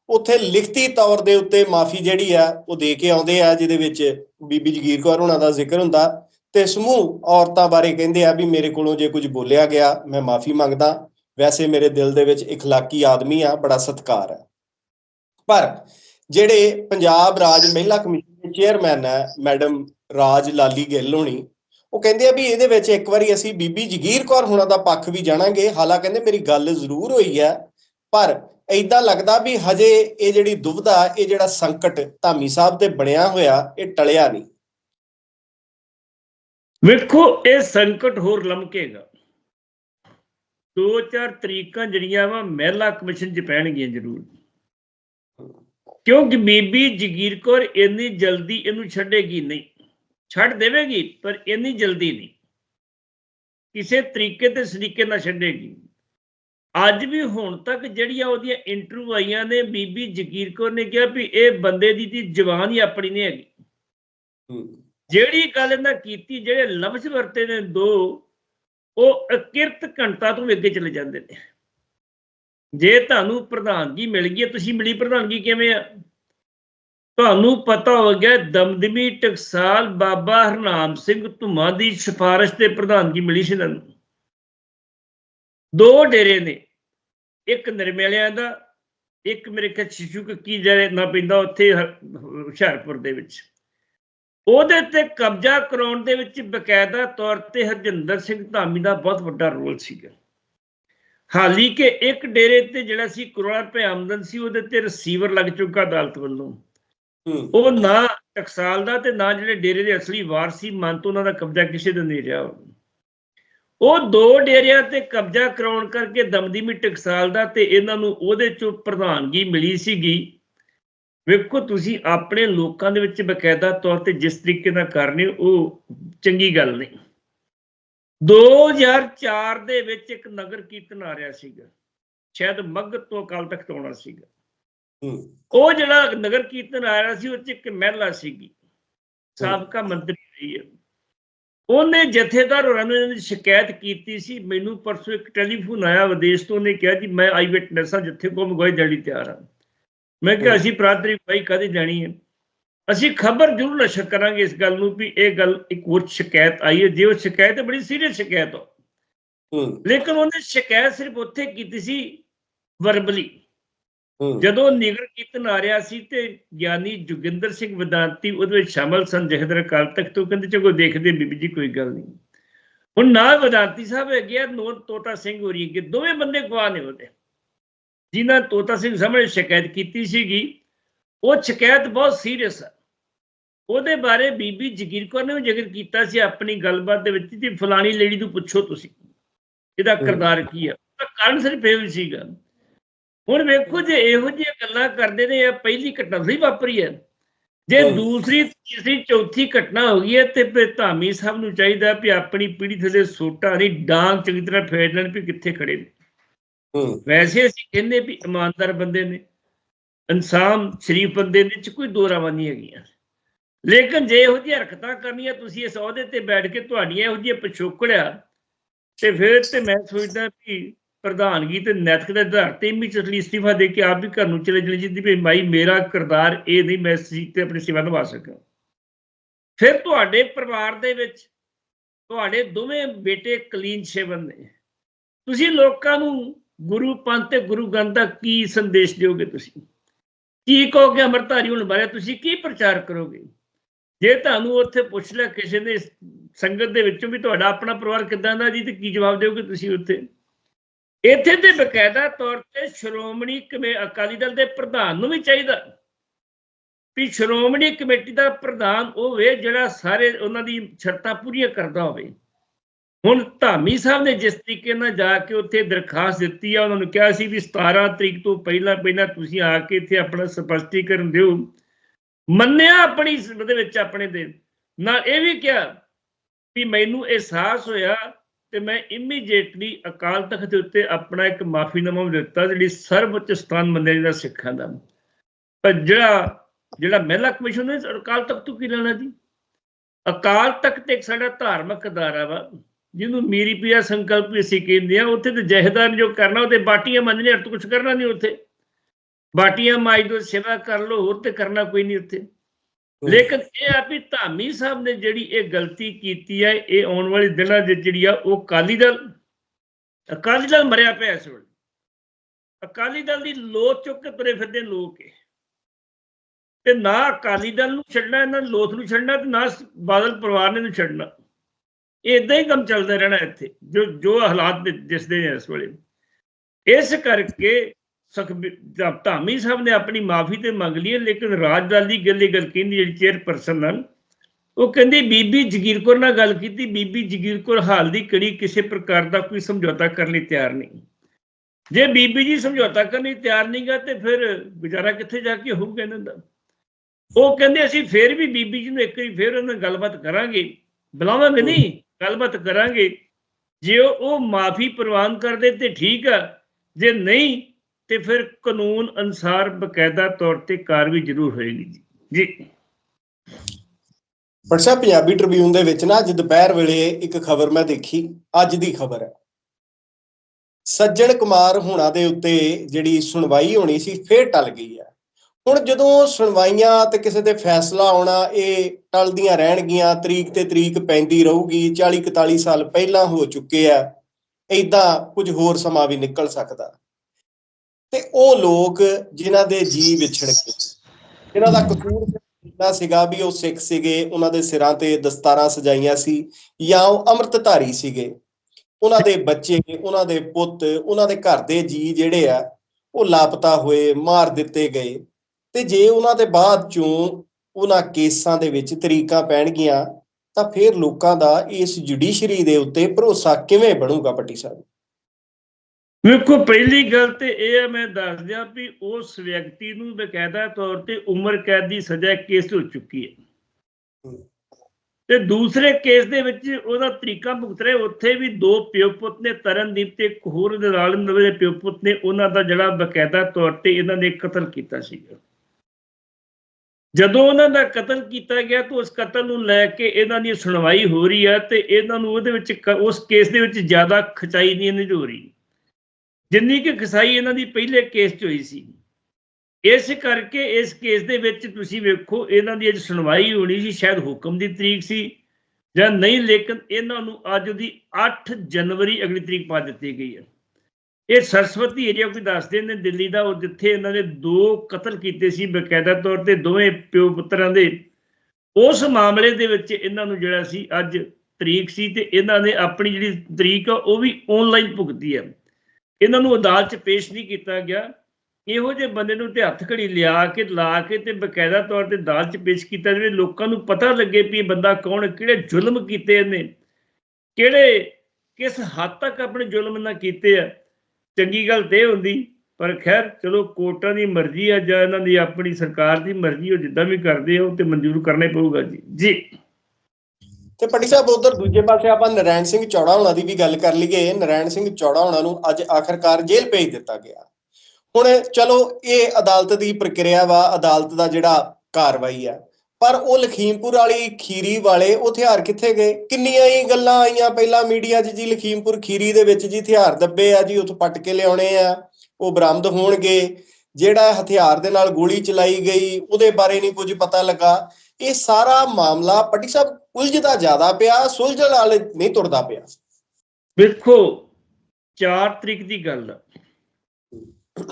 ਉੱਥੇ ਲਿਖਤੀ ਤੌਰ ਦੇ ਉੱਤੇ ਮਾਫੀ ਜਿਹੜੀ ਆ ਉਹ ਦੇ ਕੇ ਆਉਂਦੇ ਆ ਜਿਹਦੇ ਵਿੱਚ ਬੀਬੀ ਜਗੀਰ ਕੌਰ ਉਹਨਾਂ ਦਾ ਜ਼ਿਕਰ ਹੁੰਦਾ ਤੇ ਸਮੂਹ ਔਰਤਾਂ ਬਾਰੇ ਕਹਿੰਦੇ ਆ ਵੀ ਮੇਰੇ ਕੋਲੋਂ ਜੇ ਕੁਝ ਬੋਲਿਆ ਗਿਆ ਮੈਂ ਮਾਫੀ ਮੰਗਦਾ ਵੈਸੇ ਮੇਰੇ ਦਿਲ ਦੇ ਵਿੱਚ اخلاقی ਆਦਮੀ ਆ ਬੜਾ ਸਤਿਕਾਰ ਹੈ ਪਰ ਜਿਹੜੇ ਪੰਜਾਬ ਰਾਜ ਮਹਿਲਾ ਕਮਿਸ਼ਨ ਦੇ ਚੇਅਰਮੈਨ ਹੈ ਮੈਡਮ ਰਾਜ ਲਾਲੀ ਗਿੱਲ ਹੋਣੀ ਉਹ ਕਹਿੰਦੇ ਆ ਵੀ ਇਹਦੇ ਵਿੱਚ ਇੱਕ ਵਾਰੀ ਅਸੀਂ ਬੀਬੀ ਜਗੀਰ ਕੌਰ ਹੁਣਾਂ ਦਾ ਪੱਖ ਵੀ ਜਾਣਾਂਗੇ। ਹਾਲਾ ਕਹਿੰਦੇ ਮੇਰੀ ਗੱਲ ਜ਼ਰੂਰ ਹੋਈ ਹੈ, ਪਰ ਐਦਾਂ ਲੱਗਦਾ ਵੀ ਹਜੇ ਇਹ ਜਿਹੜੀ ਦੁਬਦਾ ਇਹ ਜਿਹੜਾ ਸੰਕਟ ਧਾਮੀ ਸਾਹਿਬ ਤੇ ਬਣਿਆ ਹੋਇਆ, ਇਹ ਟਲਿਆ ਨਹੀਂ। ਵੇਖੋ, ਇਹ ਸੰਕਟ ਹੋਰ ਲਮਕੇਗਾ। ਦੋ ਚਾਰ ਤਰੀਕਾਂ ਜਿਹੜੀਆਂ ਵਾ, ਮਹਿਲਾ ਕਮਿਸ਼ਨ 'ਚ ਪੈਣਗੀਆਂ ਜ਼ਰੂਰ। ਕਿਉਂਕਿ ਬੀਬੀ ਜਗੀਰ ਕੌਰ ਇੰਨੀ ਜਲਦੀ ਇਹਨੂੰ ਛੱਡੇਗੀ ਨਹੀਂ। ਛੱਡ ਦੇਵੇਗੀ ਪਰ ਇੰਨੀ ਜਲਦੀ ਨਹੀਂ। ਕਿਸੇ ਤਰੀਕੇ ਤੇ ਸਲੀਕੇ ਨਾਲ ਛੱਡੇਗੀ। ਅੱਜ ਵੀ ਹੁਣ ਤੱਕ ਜਿਹੜੀਆਂ ਉਹਦੀਆਂ ਇੰਟਰਵਿਊ ਆਈਆਂ ਨੇ ਬੀਬੀ ਜਗੀਰ ਕੌਰ ਨੇ ਕਿਹਾ ਵੀ ਇਹ ਬੰਦੇ ਦੀ ਦੀ ਜ਼ਬਾਨ ਹੀ ਆਪਣੀ ਨਹੀਂ ਹੈਗੀ। ਜਿਹੜੀ ਗੱਲ ਇਹਨਾਂ ਕੀਤੀ ਜਿਹੜੇ ਲਫ਼ਜ਼ ਵਰਤੇ ਨੇ ਦੋ ਉਹ ਅਕਿਰਤ ਘੰਟਾ ਤੋਂ ਅੱਗੇ ਚਲੇ ਜਾਂਦੇ ਨੇ। ਜੇ ਤੁਹਾਨੂੰ ਪ੍ਰਧਾਨਗੀ ਮਿਲ ਗਈ ਤੁਸੀਂ ਮਿਲੀ ਪ੍ਰਧਾਨਗੀ ਕਿਵੇਂ ਆ? ਤੁਹਾਨੂੰ ਪਤਾ ਹੋ ਗਿਆ ਦਮਦਮੀ ਟਕਸਾਲ ਬਾਬਾ ਹਰਨਾਮ ਸਿੰਘ ਧੁਮਾ ਦੀ ਸਿਫਾਰਿਸ਼ ਤੇ ਪ੍ਰਧਾਨਗੀ ਮਿਲੀ ਸੀ ਇਹਨਾਂ ਨੂੰ। ਦੋ ਡੇਰੇ ਨੇ, ਇੱਕ ਨਿਰਮੇਲਿਆਂ ਦਾ, ਇੱਕ ਮੇਰੇ ਖਿਆਲ ਸ਼ਿਸ਼ੂ ਕੀ ਜਿਹੜੇ ਨਾ ਪੈਂਦਾ ਉੱਥੇ ਹੁਸ਼ਿਆਰਪੁਰ ਦੇ ਵਿੱਚ। ਉਹਦੇ ਤੇ ਕਬਜ਼ਾ ਕਰਾਉਣ ਦੇ ਵਿੱਚ ਬਕਾਇਦਾ ਤੌਰ ਤੇ ਹਰਜਿੰਦਰ ਸਿੰਘ ਧਾਮੀ ਦਾ ਬਹੁਤ ਵੱਡਾ ਰੋਲ ਸੀਗਾ। ਹਾਲੀ ਕਿ ਇੱਕ ਡੇਰੇ ਤੇ ਜਿਹੜਾ ਸੀ ਕਰੋੜਾਂ ਰੁਪਏ ਆਮਦਨ ਸੀ, ਉਹਦੇ ਤੇ ਰਿਸੀਵਰ ਲੱਗ ਚੁੱਕਾ ਅਦਾਲਤ ਵੱਲੋਂ। ਉਹ ਨਾ ਟਕਸਾਲ ਦਾ ਤੇ ਨਾ ਜਿਹੜੇ ਡੇਰੇ ਦੇ ਅਸਲੀ ਵਾਰਸੀ ਮਨ ਤੋਂ ਉਹਨਾਂ ਦਾ ਕਬਜ਼ਾ ਕਿਸੇ ਦਾ ਨਹੀਂ ਰਿਹਾ। ਉਹ ਦੋ ਡੇਰਿਆਂ ਤੇ ਕਬਜ਼ਾ ਕਰਾਉਣ ਕਰਕੇ ਦਮਦੀਮੀ ਟਕਸਾਲ ਦਾ ਤੇ ਇਹਨਾਂ ਨੂੰ ਉਹਦੇ ਚੋਂ ਪ੍ਰਧਾਨਗੀ ਮਿਲੀ ਸੀਗੀ। ਵੇਖੋ ਤੁਸੀਂ ਆਪਣੇ ਲੋਕਾਂ ਦੇ ਵਿੱਚ ਬਕਾਇਦਾ ਤੌਰ ਤੇ ਜਿਸ ਤਰੀਕੇ ਨਾਲ ਕਰਨੇ ਉਹ ਚੰਗੀ ਗੱਲ ਨਹੀਂ। 2004 ਦੇ ਵਿੱਚ ਇੱਕ ਨਗਰ ਕੀਰਤਨ ਆ ਰਿਹਾ ਸੀਗਾ। ਸ਼ਾਇਦ ਮੱਗ ਤੋਂ ਅਕਾਲ ਤਖਤ ਆਉਣਾ ਸੀਗਾ। ਉਹ ਜਿਹੜਾ ਨਗਰ ਕੀਰਤਨ ਆ ਰਿਹਾ ਸੀ ਉਹ ਚ ਇੱਕ ਮਹਿਲਾ ਸੀਗੀ। ਸਾਬਕਾ ਮੰਤਰੀ ਰਹੀ ਹੈ। ਉਹਨੇ ਜਥੇਦਾਰ ਹੋਰਾਂ ਨੂੰ ਇਹਨਾਂ ਦੀ ਸ਼ਿਕਾਇਤ ਕੀਤੀ ਸੀ। ਮੈਨੂੰ ਪਰਸੋਂ ਇੱਕ ਟੈਲੀਫੋਨ ਆਇਆ ਵਿਦੇਸ਼ ਤੋਂ ਉਹਨੇ ਕਿਹਾ ਜੀ ਮੈਂ ਆਈ ਵਿਟਨੈਸ ਹਾਂ ਜਿੱਥੇ ਕੋ ਮਗੋਈ ਜੜੀ ਤਿਆਰ ਹਾਂ। ਮੈਂ ਕਿਹਾ। ਅਸੀਂ ਪ੍ਰਾਤਰੀ ਭਾਈ ਕਦੇ ਜਾਣੀ ਹੈ? ਅਸੀਂ ਖਬਰ ਜ਼ਰੂਰ ਨਸ਼ਰ ਕਰਾਂਗੇ ਇਸ ਗੱਲ ਨੂੰ ਵੀ ਇਹ ਗੱਲ ਇੱਕ ਹੋਰ ਸ਼ਿਕਾਇਤ ਆਈ ਹੈ। ਜੇ ਉਹ ਸ਼ਿਕਾਇਤ ਬੜੀ ਸੀਰੀਅਸ ਸ਼ਿਕਾਇਤ ਹੋ। ਲੇਕਿਨ ਉਹਨੇ ਸ਼ਿਕਾਇਤ ਸਿਰਫ ਉੱਥੇ ਕੀਤੀ ਸੀ ਵਰਬਲੀ। ਜਦੋਂ ਨਿਗਰ ਕੀਰਤਨ ਆ ਰਿਹਾ ਸੀ ਤੇ ਗਿਆਨੀ ਜੋਗਿੰਦਰ ਸਿੰਘ ਵਿਦਾਂਤੀ ਉਹਦੇ ਵਿੱਚ ਸ਼ਾਮਲ ਸਨ ਜਹਦਰ ਅਕਾਲ ਤਖਤ ਤੋਂ ਕਹਿੰਦੇ ਚਲੋ ਦੇਖਦੇ ਬੀਬੀ ਜੀ ਕੋਈ ਗੱਲ ਨਹੀਂ। ਹੁਣ ਨਾਲ ਵਿਦਾਂਤੀ ਸਾਹਿਬ ਹੈਗੇ ਆ ਨੋਟ ਤੋਤਾ ਸਿੰਘ ਹੋਰੀ ਕਿ ਦੋਵੇਂ ਬੰਦੇ ਗਵਾਹ ਨੇ ਉਹਦੇ। ਜਿਨ੍ਹਾਂ ਤੋਤਾ ਸਿੰਘ ਸਾਹਮਣੇ ਸ਼ਿਕਾਇਤ ਕੀਤੀ ਸੀਗੀ ਉਹ ਸ਼ਿਕਾਇਤ ਬਹੁਤ ਸੀਰੀਅਸ ਹੈ ਉਹਦੇ ਬਾਰੇ ਬੀਬੀ ਜਗੀਰ ਕੌਰ ਨੇ ਜ਼ਿਕਰ ਕੀਤਾ ਸੀ ਆਪਣੀ ਗੱਲਬਾਤ ਦੇ ਵਿੱਚ ਕਿ ਫਲਾਣੀ ਲੇਡੀ ਨੂੰ ਪੁੱਛੋ ਤੁਸੀਂ ਇਹਦਾ। ਕਿਰਦਾਰ ਕੀ ਹੈ ਤਾਂ ਕਾਰਨ ਸਿਰਫ ਇਹ ਸੀਗਾ। ਹੁਣ ਵੇਖੋ ਜੇ ਇਹੋ ਜਿਹੀਆਂ ਗੱਲਾਂ ਕਰਦੇ ਨੇ ਇਹ ਪਹਿਲੀ ਘਟਨਾ ਨਹੀਂ ਵਾਪਰੀ ਹੈ। ਜੇ। ਦੂਸਰੀ ਤੀਸਰੀ ਚੌਥੀ ਘਟਨਾ ਹੋ ਗਈ ਹੈ ਤੇ ਫਿਰ ਧਾਮੀ ਸਾਹਿਬ ਨੂੰ ਚਾਹੀਦਾ ਵੀ ਆਪਣੀ ਪੀੜੀ ਥੱਲੇ ਸੋਟਾ ਨਹੀਂ ਡਾਂਗ ਚੰਗੀ ਤਰ੍ਹਾਂ ਫੇਰ ਲੈਣ ਵੀ ਕਿੱਥੇ ਖੜੇ ਨੇ। ਹੂੰ ਵੈਸੇ ਅਸੀਂ ਕਹਿੰਦੇ ਵੀ ਇਮਾਨਦਾਰ ਬੰਦੇ ਨੇ। ਇਨਸਾਨ ਸ਼ਰੀਫ ਬੰਦੇ ਨੇ ਚ ਕੋਈ ਦੋ ਰਾਵਾਂ ਨਹੀਂ ਹੈਗੀਆਂ। ਲੇਕਿਨ ਜੇ ਇਹੋ ਜਿਹੀ ਹਰਕਤਾਂ ਕਰਨੀਆਂ ਤੁਸੀਂ ਇਸ ਅਹੁਦੇ ਤੇ ਬੈਠ ਕੇ ਤੁਹਾਡੀਆਂ ਇਹੋ ਜਿਹੀਆਂ ਪਿਛੋਕੜਿਆ ਤੇ ਫਿਰ ਤੇ ਮੈਂ ਸੋਚਦਾ ਵੀ ਪ੍ਰਧਾਨਗੀ ਤੇ ਨੈਤਿਕ ਦੇ ਆਧਾਰ ਤੇ ਇਮੀਡੀਏਟਲੀ ਅਸਤੀਫਾ ਦੇ ਕੇ ਆਪ ਵੀ ਘਰ ਨੂੰ ਚਲੇ ਜਾਣੀ ਜਿੱਦੀ ਵੀ ਮਾਈ ਮੇਰਾ ਕਿਰਦਾਰ ਇਹ ਨਹੀਂ, ਮੈਂ ਸੀਟ ਤੇ ਆਪਣੀ ਸੇਵਾ ਨਿਭਾ ਸਕਾਂ। ਫਿਰ ਤੁਹਾਡੇ ਪਰਿਵਾਰ ਦੇ ਵਿੱਚ ਤੁਹਾਡੇ ਦੋਵੇਂ ਬੇਟੇ ਕਲੀਨ ਸ਼ੇਵਨ ਨੇ। ਤੁਸੀਂ ਲੋਕਾਂ ਨੂੰ ਗੁਰੂ ਪੰਥ ਤੇ ਗੁਰੂ ਗ੍ਰੰਥ ਦਾ ਕੀ ਸੰਦੇਸ਼ ਦਿਓਗੇ ਤੁਸੀਂ? ਕੀ ਕਹੋਗੇ ਅਮਰਧਾਰੀ ਹੁਣ ਬਾਰੇ ਤੁਸੀਂ ਕੀ ਪ੍ਰਚਾਰ ਕਰੋਗੇ? ਜੇ ਤੁਹਾਨੂੰ ਉੱਥੇ ਪੁੱਛ ਲਿਆ ਕਿਸੇ ਨੇ ਸੰਗਤ ਦੇ ਵਿੱਚੋਂ ਵੀ ਤੁਹਾਡਾ ਆਪਣਾ ਪਰਿਵਾਰ ਕਿਦਾਂ ਦਾ ਜੀ ਤੇ ਕੀ ਜਵਾਬ ਦਿਓਗੇ ਤੁਸੀਂ ਉੱਥੇ? ਇੱਥੇ ਤੇ ਬਕਾਇਦਾ ਤੌਰ ਤੇ ਸ਼੍ਰੋਮਣੀ ਕਮੇ, ਅਕਾਲੀ ਦਲ ਦੇ ਪ੍ਰਧਾਨ ਨੂੰ ਵੀ ਚਾਹੀਦਾ। ਵੀ ਸ਼੍ਰੋਮਣੀ ਕਮੇਟੀ ਦਾ ਪ੍ਰਧਾਨ ਹੋਵੇ, ਜਿਹੜਾ ਸਾਰੇ ਉਹਨਾਂ ਦੀ ਸ਼ਰਤਾਂ ਪੂਰੀਆਂ ਕਰਦਾ ਹੋਵੇ। ਹੁਣ ਧਾਮੀ ਸਾਹਿਬ ਨੇ ਜਿਸ ਤਰੀਕੇ ਨਾਲ ਜਾ ਕੇ ਉੱਥੇ ਦਰਖਾਸਤ ਦਿੱਤੀ ਆ, ਉਹਨਾਂ ਨੂੰ ਕਿਹਾ ਸੀ ਵੀ 17 ਤਰੀਕ ਤੋਂ ਪਹਿਲਾਂ ਪਹਿਲਾਂ ਤੁਸੀਂ ਆ ਕੇ ਇੱਥੇ ਆਪਣਾ ਸਪਸ਼ਟੀਕਰਨ ਦਿਓ। ਮੰਨਿਆ ਆਪਣੀ ਸ- ਉਹਦੇ ਵਿੱਚ ਆਪਣੇ ਦੇ ਨਾਲ ਇਹ ਵੀ ਕਿਹਾ ਵੀ ਮੈਨੂੰ ਅਹਿਸਾਸ ਹੋਇਆ ਤੇ ਮੈਂ ਇਮੀਡੀਏਟਲੀ ਅਕਾਲ ਤਖਤ ਦੇ ਉੱਤੇ ਆਪਣਾ ਇੱਕ ਮਾਫੀਨਾਮਾ ਦਿੱਤਾ, ਜਿਹੜੀ ਸਰਵਉੱਚ ਸਥਾਨ ਮੰਨਿਆ ਜਾਂਦਾ ਸਿੱਖਾਂ ਦਾ। ਪਰ ਜਿਹੜਾ ਜਿਹੜਾ ਮਹਿਲਾ ਕਮਿਸ਼ਨ ਨੇ, ਅਕਾਲ ਤਖਤ ਤੋਂ ਕੀ ਲੈਣਾ ਜੀ? ਅਕਾਲ ਤਖਤ ਇੱਕ ਸਾਡਾ ਧਾਰਮਿਕ ਅਦਾਰਾ ਵਾ, ਜਿਹਨੂੰ ਮੀਰੀ ਪੀਆ ਸੰਕਲਪ ਵੀ ਅਸੀਂ ਕਹਿੰਦੇ ਆ ਉੱਥੇ ਤੇ ਜਹੇਦਾਰ ਜੋ ਕਰਨਾ, ਉਹਦੇ ਬਾਟੀਆਂ ਮੰਨਣੇ ਅਰਥ ਕੁਝ ਕਰਨਾ ਨਹੀਂ ਉੱਥੇ। ਬਾਟੀਆਂ ਮਾਈ ਦੋ ਸੇਵਾ ਕਰ ਲੋ ਹੋਰ ਤੇ ਕਰਨਾ ਕੋਈ ਨਹੀਂ ਉੱਥੇ। ਲੇਕਿਨ ਇਹ ਆ ਵੀ ਧਾਮੀ ਸਾਹਿਬ ਨੇ ਜਿਹੜੀ ਇਹ ਗਲਤੀ ਕੀਤੀ ਹੈ ਇਹ ਆਉਣ ਵਾਲੇ ਦਿਨਾਂ 'ਚ ਜਿਹੜੀ ਆ, ਉਹ ਅਕਾਲੀ ਦਲ ਅਕਾਲੀ ਦਲ ਮਰਿਆ ਪਿਆ ਇਸ ਵੇਲੇ। ਅਕਾਲੀ ਦਲ ਦੀ ਲੋਥ ਚੁੱਕ ਕੇ ਤੁਰੇ ਫਿਰਦੇ ਲੋਕ ਇਹ। ਤੇ ਨਾ ਅਕਾਲੀ ਦਲ ਨੂੰ ਛੱਡਣਾ, ਇਹਨਾਂ ਲੋਥ ਨੂੰ ਛੱਡਣਾ ਤੇ ਨਾ ਬਾਦਲ ਪਰਿਵਾਰ ਨੇ ਨੂੰ ਛੱਡਣਾ। ਇਦਾਂ ਹੀ ਕੰਮ ਚੱਲਦਾ ਰਹਿਣਾ ਇੱਥੇ, ਜੋ ਜੋ ਹਾਲਾਤ ਦਿਸਦੇ ਨੇ ਇਸ ਵੇਲੇ। ਇਸ ਕਰਕੇ ਧਾਮੀ ਸਾਹਿਬ ਨੇ ਆਪਣੀ ਮਾਫੀ ਤੇ ਮੰਗ ਲਈ ਲੇਕਿਨ ਰਾਜਦਾਲ ਦੀ ਗੱਲ ਇਹ ਗੱਲ ਕਹਿੰਦੀ ਜਿਹੜੀ ਚੇਅਰਪਰਸਨ ਨਾਲ ਉਹ ਕਹਿੰਦੀ ਬੀਬੀ ਜਗੀਰ ਕੌਰ ਨਾਲ ਗੱਲ ਕੀਤੀ ਬੀਬੀ ਜਗੀਰ ਕੌਰ ਹਾਲ ਦੀ ਕੜੀ ਕਿਸੇ ਪ੍ਰਕਾਰ ਦਾ ਕੋਈ ਸਮਝੌਤਾ ਕਰਨ ਲਈ ਤਿਆਰ ਨਹੀਂ। ਜੇ ਬੀਬੀ ਜੀ ਸਮਝੌਤਾ ਕਰਨ ਲਈ ਤਿਆਰ ਨਹੀਂਗਾ ਤੇ ਫਿਰ ਗੁਜ਼ਾਰਾ ਕਿੱਥੇ ਜਾ ਕੇ ਹੋਊਗਾ ਇਹਨਾਂ ਦਾ? ਉਹ ਕਹਿੰਦੇ ਅਸੀਂ ਫੇਰ ਵੀ ਬੀਬੀ ਜੀ ਨੂੰ ਇੱਕ ਵਾਰੀ ਫੇਰ ਉਹਨਾਂ ਨਾਲ ਗੱਲਬਾਤ ਕਰਾਂਗੇ। ਬੁਲਾਵਾਂਗੇ ਨਹੀਂ ਗੱਲਬਾਤ ਕਰਾਂਗੇ। ਜੇ ਉਹ- ਉਹ ਮਾਫੀ ਪ੍ਰਵਾਨ ਕਰਦੇ ਤੇ ਠੀਕ ਆ। ਜੇ ਨਹੀਂ ਤੇ ਫਿਰ ਕਾਨੂੰਨ ਅਨਸਾਰ ਬਕਾਇਦਾ ਤੌਰ ਤੇ ਕਾਰਵਾਈ ਜ਼ਰੂਰ ਹੋਏਗੀ ਜੀ। ਜੀ। WhatsApp ਪੰਜਾਬੀ ਟ੍ਰਿਬਿਊਨ ਦੇ ਵਿੱਚ ਨਾ ਅੱਜ ਦੁਪਹਿਰ ਵੇਲੇ ਇੱਕ ਖਬਰ ਮੈਂ ਦੇਖੀ, ਅੱਜ ਦੀ ਖਬਰ ਹੈ। ਸੱਜਣ ਕੁਮਾਰ ਹੁਣਾਂ ਦੇ ਉੱਤੇ ਜਿਹੜੀ ਸੁਣਵਾਈ ਹੋਣੀ ਸੀ, ਫੇਰ ਟਲ ਗਈ ਹੈ। ਹੁਣ ਜਦੋਂ ਸੁਣਵਾਈਆਂ ਤੇ ਕਿਸੇ ਦੇ ਫੈਸਲਾ ਆਉਣਾ, ਇਹ ਟਲਦੀਆਂ ਰਹਿਣਗੀਆਂ, ਤਰੀਕ ਤੇ ਤਰੀਕ ਪੈਂਦੀ ਰਹੂਗੀ 40 41 ਸਾਲ ਪਹਿਲਾਂ ਹੋ ਚੁੱਕੇ ਆ ਇਦਾਂ ਕੁਝ ਹੋਰ ਸਮਾਂ ਵੀ ਨਿਕਲ ਸਕਦਾ। ਤੇ ਉਹ ਲੋਕ ਜਿਨ੍ਹਾਂ ਦੇ ਜੀ ਵਿਛੜ ਗਏ। ਜਿਨ੍ਹਾਂ ਦਾ ਕਸੂਰ ਇੰਨਾ ਸੀਗਾ ਵੀ ਉਹ ਸਿੱਖ ਸੀਗੇ, ਉਹਨਾਂ ਦੇ ਸਿਰਾਂ ਤੇ ਦਸਤਾਰਾਂ ਸਜਾਈਆਂ ਸੀ ਜਾਂ ਉਹ ਅੰਮ੍ਰਿਤਧਾਰੀ ਸੀਗੇ। ਉਹਨਾਂ ਦੇ ਬੱਚੇ, ਉਹਨਾਂ ਦੇ ਪੁੱਤ, ਉਹਨਾਂ ਦੇ ਘਰ ਦੇ ਜੀ ਜਿਹੜੇ ਆ, ਉਹ ਲਾਪਤਾ ਹੋਏ, ਮਾਰ ਦਿੱਤੇ ਗਏ। ਤੇ ਜੇ ਉਹਨਾਂ ਦੇ ਬਾਅਦ ਚੋਂ ਉਹਨਾਂ ਕੇਸਾਂ ਦੇ ਵਿੱਚ ਤਰੀਕਾਂ ਪੈਣਗੀਆਂ, ਤਾਂ ਫਿਰ ਲੋਕਾਂ ਦਾ ਇਸ ਜੁਡੀਸ਼ਰੀ ਦੇ ਉੱਤੇ ਭਰੋਸਾ ਕਿਵੇਂ ਬਣੂਗਾ ਪੱਟੀ ਸਾਹਿਬ? ਵੇਖੋ ਪਹਿਲੀ ਗੱਲ ਤੇ ਇਹ ਹੈ ਮੈਂ ਦੱਸ ਦਿਆਂ ਵੀ ਉਸ ਵਿਅਕਤੀ ਨੂੰ ਬਕਾਇਦਾ ਤੌਰ ਤੇ ਉਮਰ ਕੈਦ ਦੀ ਸਜ਼ਾ ਕੇਸ ਹੋ ਚੁੱਕੀ ਹੈ। ਤੇ ਦੂਸਰੇ ਕੇਸ ਦੇ ਵਿੱਚ ਉਹਦਾ ਤਰੀਕਾ ਭੁਗਤ ਰਿਹਾ ਉੱਥੇ ਵੀ ਦੋ ਪਿਓ ਪੁੱਤ ਨੇ ਤਰਨਦੀਪ ਤੇ ਇੱਕ ਹੋਰ ਦੇ ਨਾਲ ਨਵੇਂ ਪਿਓ ਪੁੱਤ ਨੇ ਉਹਨਾਂ ਦਾ ਜਿਹੜਾ ਬਕਾਇਦਾ ਤੌਰ ਤੇ ਇਹਨਾਂ ਨੇ ਕਤਲ ਕੀਤਾ ਸੀਗਾ। ਜਦੋਂ ਉਹਨਾਂ ਦਾ ਕਤਲ ਕੀਤਾ ਗਿਆ ਤਾਂ ਉਸ ਕਤਲ ਨੂੰ ਲੈ ਕੇ ਇਹਨਾਂ ਦੀ ਸੁਣਵਾਈ ਹੋ ਰਹੀ ਹੈ ਤੇ ਇਹਨਾਂ ਨੂੰ ਉਹਦੇ ਵਿੱਚ ਉਸ ਕੇਸ ਦੇ ਵਿੱਚ ਜ਼ਿਆਦਾ ਖਚਾਈ ਨਹੀਂ ਹੋ ਰਹੀ। ਜਿੰਨੀ ਕਿ ਖਸਾਈ ਇਹਨਾਂ ਦੀ ਪਹਿਲੇ ਕੇਸ 'ਚ ਹੋਈ ਸੀ। ਇਸ ਕਰਕੇ ਇਸ ਕੇਸ ਦੇ ਵਿੱਚ ਤੁਸੀਂ ਵੇਖੋ, ਇਹਨਾਂ ਦੀ ਅੱਜ ਸੁਣਵਾਈ ਹੋਣੀ ਸੀ, ਸ਼ਾਇਦ ਹੁਕਮ ਦੀ ਤਰੀਕ ਸੀ ਜਾਂ ਨਹੀਂ, ਲੇਕਿਨ ਇਹਨਾਂ ਨੂੰ ਅੱਜ ਦੀ 8 ਜਨਵਰੀ ਅਗਲੀ ਤਰੀਕ ਪਾ ਦਿੱਤੀ ਗਈ ਹੈ। ਇਹ ਸਰਸਵਤੀ ਏਰੀਆ ਕੋਈ ਦੱਸਦੇ ਨੇ, ਦਿੱਲੀ ਦਾ, ਉਹ ਜਿੱਥੇ ਇਹਨਾਂ ਨੇ ਦੋ ਕਤਲ ਕੀਤੇ ਸੀ ਬਕਾਇਦਾ ਤੌਰ ਤੇ, ਦੋਵੇਂ ਪਿਓ ਪੁੱਤਰਾਂ ਦੇ। ਉਸ ਮਾਮਲੇ ਦੇ ਵਿੱਚ ਇਹਨਾਂ ਨੂੰ ਜਿਹੜਾ ਸੀ, ਅੱਜ ਤਰੀਕ ਸੀ ਤੇ ਇਹਨਾਂ ਨੇ ਆਪਣੀ ਜਿਹੜੀ ਤਰੀਕ ਆ, ਉਹ ਵੀ ਆਨਲਾਈਨ ਭੁਗਤੀ ਹੈ। ਇਹਨਾਂ ਨੂੰ ਅਦਾਲਤ 'ਚ ਪੇਸ਼ ਨਹੀਂ ਕੀਤਾ ਗਿਆ। ਇਹੋ ਜਿਹੇ ਬੰਦੇ ਨੂੰ ਤੇ ਹੱਥ ਘੜੀ ਲਿਆ ਕੇ, ਲਾ ਕੇ ਤੇ ਬਕਾਇਦਾ ਤੌਰ ਤੇ ਅਦਾਲਤ 'ਚ ਪੇਸ਼ ਕੀਤਾ ਜਾਵੇ। ਲੋਕਾਂ ਨੂੰ ਪਤਾ ਲੱਗੇ ਵੀ ਇਹ ਬੰਦਾ ਕੌਣ, ਕਿਹੜੇ ਜ਼ੁਲਮ ਕੀਤੇ ਨੇ ਕਿਹੜੇ, ਕਿਸ ਹੱਦ ਤੱਕ ਆਪਣੇ ਜ਼ੁਲਮ ਨਾਲ ਕੀਤੇ ਆ। ਚੰਗੀ ਗੱਲ ਤੇ ਇਹ ਹੁੰਦੀ, ਪਰ ਖੈਰ ਚਲੋ ਕੋਰਟਾਂ ਦੀ ਮਰਜ਼ੀ ਆ ਜਾਂ ਇਹਨਾਂ ਦੀ ਆਪਣੀ ਸਰਕਾਰ ਦੀ ਮਰਜ਼ੀ, ਉਹ ਜਿੱਦਾਂ ਵੀ ਕਰਦੇ ਆ, ਉਹ ਤੇ ਮਨਜ਼ੂਰ ਕਰਨੇ ਪਊਗਾ ਜੀ। ਜੀ। ਤੇ ਪੱਟੀ ਸਾਹਿਬ, ਉਧਰ ਦੂਜੇ ਪਾਸੇ ਆਪਾਂ ਨਰੈਣ ਸਿੰਘ ਚੌੜਾ ਹੋਣਾ ਦੀ ਵੀ ਗੱਲ ਕਰ ਲਈਏ। ਨਰੈਣ ਸਿੰਘ ਚੌੜਾ ਹੋਣਾ ਨੂੰ ਅੱਜ ਆਖਰਕਾਰ ਜੇਲ੍ਹ ਭੇਜ ਦਿੱਤਾ ਗਿਆ। ਹੁਣ ਚਲੋ, ਇਹ ਅਦਾਲਤ ਦੀ ਪ੍ਰਕਿਰਿਆ ਵਾ, ਅਦਾਲਤ ਦਾ ਜਿਹੜਾ ਕਾਰਵਾਈ ਆ। ਪਰ ਉਹ ਲਖੀਮਪੁਰ ਵਾਲੀ ਖੀਰੀ ਵਾਲੇ ਉਹ ਹਥਿਆਰ ਕਿੱਥੇ ਗਏ? ਕਿੰਨੀਆਂ ਹੀ ਗੱਲਾਂ ਆਈਆਂ ਪਹਿਲਾਂ ਮੀਡੀਆ 'ਚ ਜੀ, ਲਖੀਮਪੁਰ ਖੀਰੀ ਦੇ ਵਿੱਚ ਜੀ, ਹਥਿਆਰ ਦੱਬੇ ਆ ਜੀ, ਉੱਥੋਂ ਪੱਟ ਕੇ ਲਿਆਉਣੇ ਆ। ਉਹ ਬਰਾਮਦ ਹੋਣਗੇ। ਜਿਹੜਾ ਹਥਿਆਰ ਦੇ ਨਾਲ ਗੋਲੀ ਚਲਾਈ ਗਈ, ਉਹਦੇ ਬਾਰੇ ਨਹੀਂ ਕੁਝ ਪਤਾ ਲੱਗਾ। ਇਹ ਸਾਰਾ ਮਾਮਲਾ ਪੱਟੀ ਸਾਹਿਬ ਉਲਝਦਾ ਜ਼ਿਆਦਾ ਪਿਆ, ਸੁਲਝਣ ਵਾਲੇ ਨਹੀਂ ਤੁਰਦਾ ਪਿਆ। ਵੇਖੋ 4 ਤਰੀਕ ਦੀ ਗੱਲ ਆ।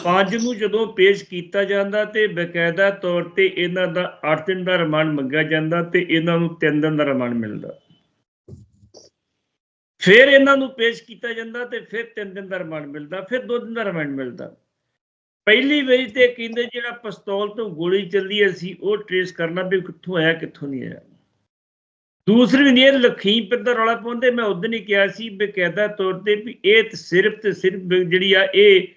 ਪੰਜ ਨੂੰ ਜਦੋਂ ਪੇਸ਼ ਕੀਤਾ ਜਾਂਦਾ ਤੇ ਬਕਾਇਦਾ ਤੌਰ ਤੇ ਇਹਨਾਂ ਦਾ 8 ਦਿਨ ਦਾ ਰਿਮਾਂਡ ਮੰਗਿਆ ਜਾਂਦਾ ਤੇ ਇਹਨਾਂ ਨੂੰ 3 ਦਿਨ ਦਾ ਰਿਮਾਂਡ ਮਿਲਦਾ। ਫਿਰ ਇਹਨਾਂ ਨੂੰ ਪੇਸ਼ ਕੀਤਾ ਜਾਂਦਾ ਤੇ ਫਿਰ 3 ਦਿਨ ਦਾ ਰਿਮਾਂਡ ਮਿਲਦਾ, ਫਿਰ 2 ਦਿਨ ਦਾ ਰਿਮਾਂਡ ਮਿਲਦਾ। ਪਹਿਲੀ ਵਾਰੀ ਤੇ ਕਹਿੰਦੇ ਜਿਹੜਾ ਪਿਸਤੌਲ ਤੋਂ ਗੋਲੀ ਚੱਲੀ ਸੀ ਉਹ ਟ੍ਰੇਸ ਕਰਨਾ ਵੀ ਕਿੱਥੋਂ ਆਇਆ, ਕਿੱਥੋਂ ਨਹੀਂ ਆਇਆ। ਦੂਸਰੀ ਵੀ ਇਹ ਲਖੀਮਪੁਰ ਦਾ ਰੌਲਾ ਪਾਉਂਦੇ ਮੈਂ ਉਦੋਂ ਹੀ ਕਿਹਾ ਸੀ ਬਕਾਇਦਾ ਤੌਰ ਤੇ ਵੀ ਇਹ ਸਿਰਫ ਤੇ ਸਿਰਫ ਜਿਹੜੀ ਆ ਇਹ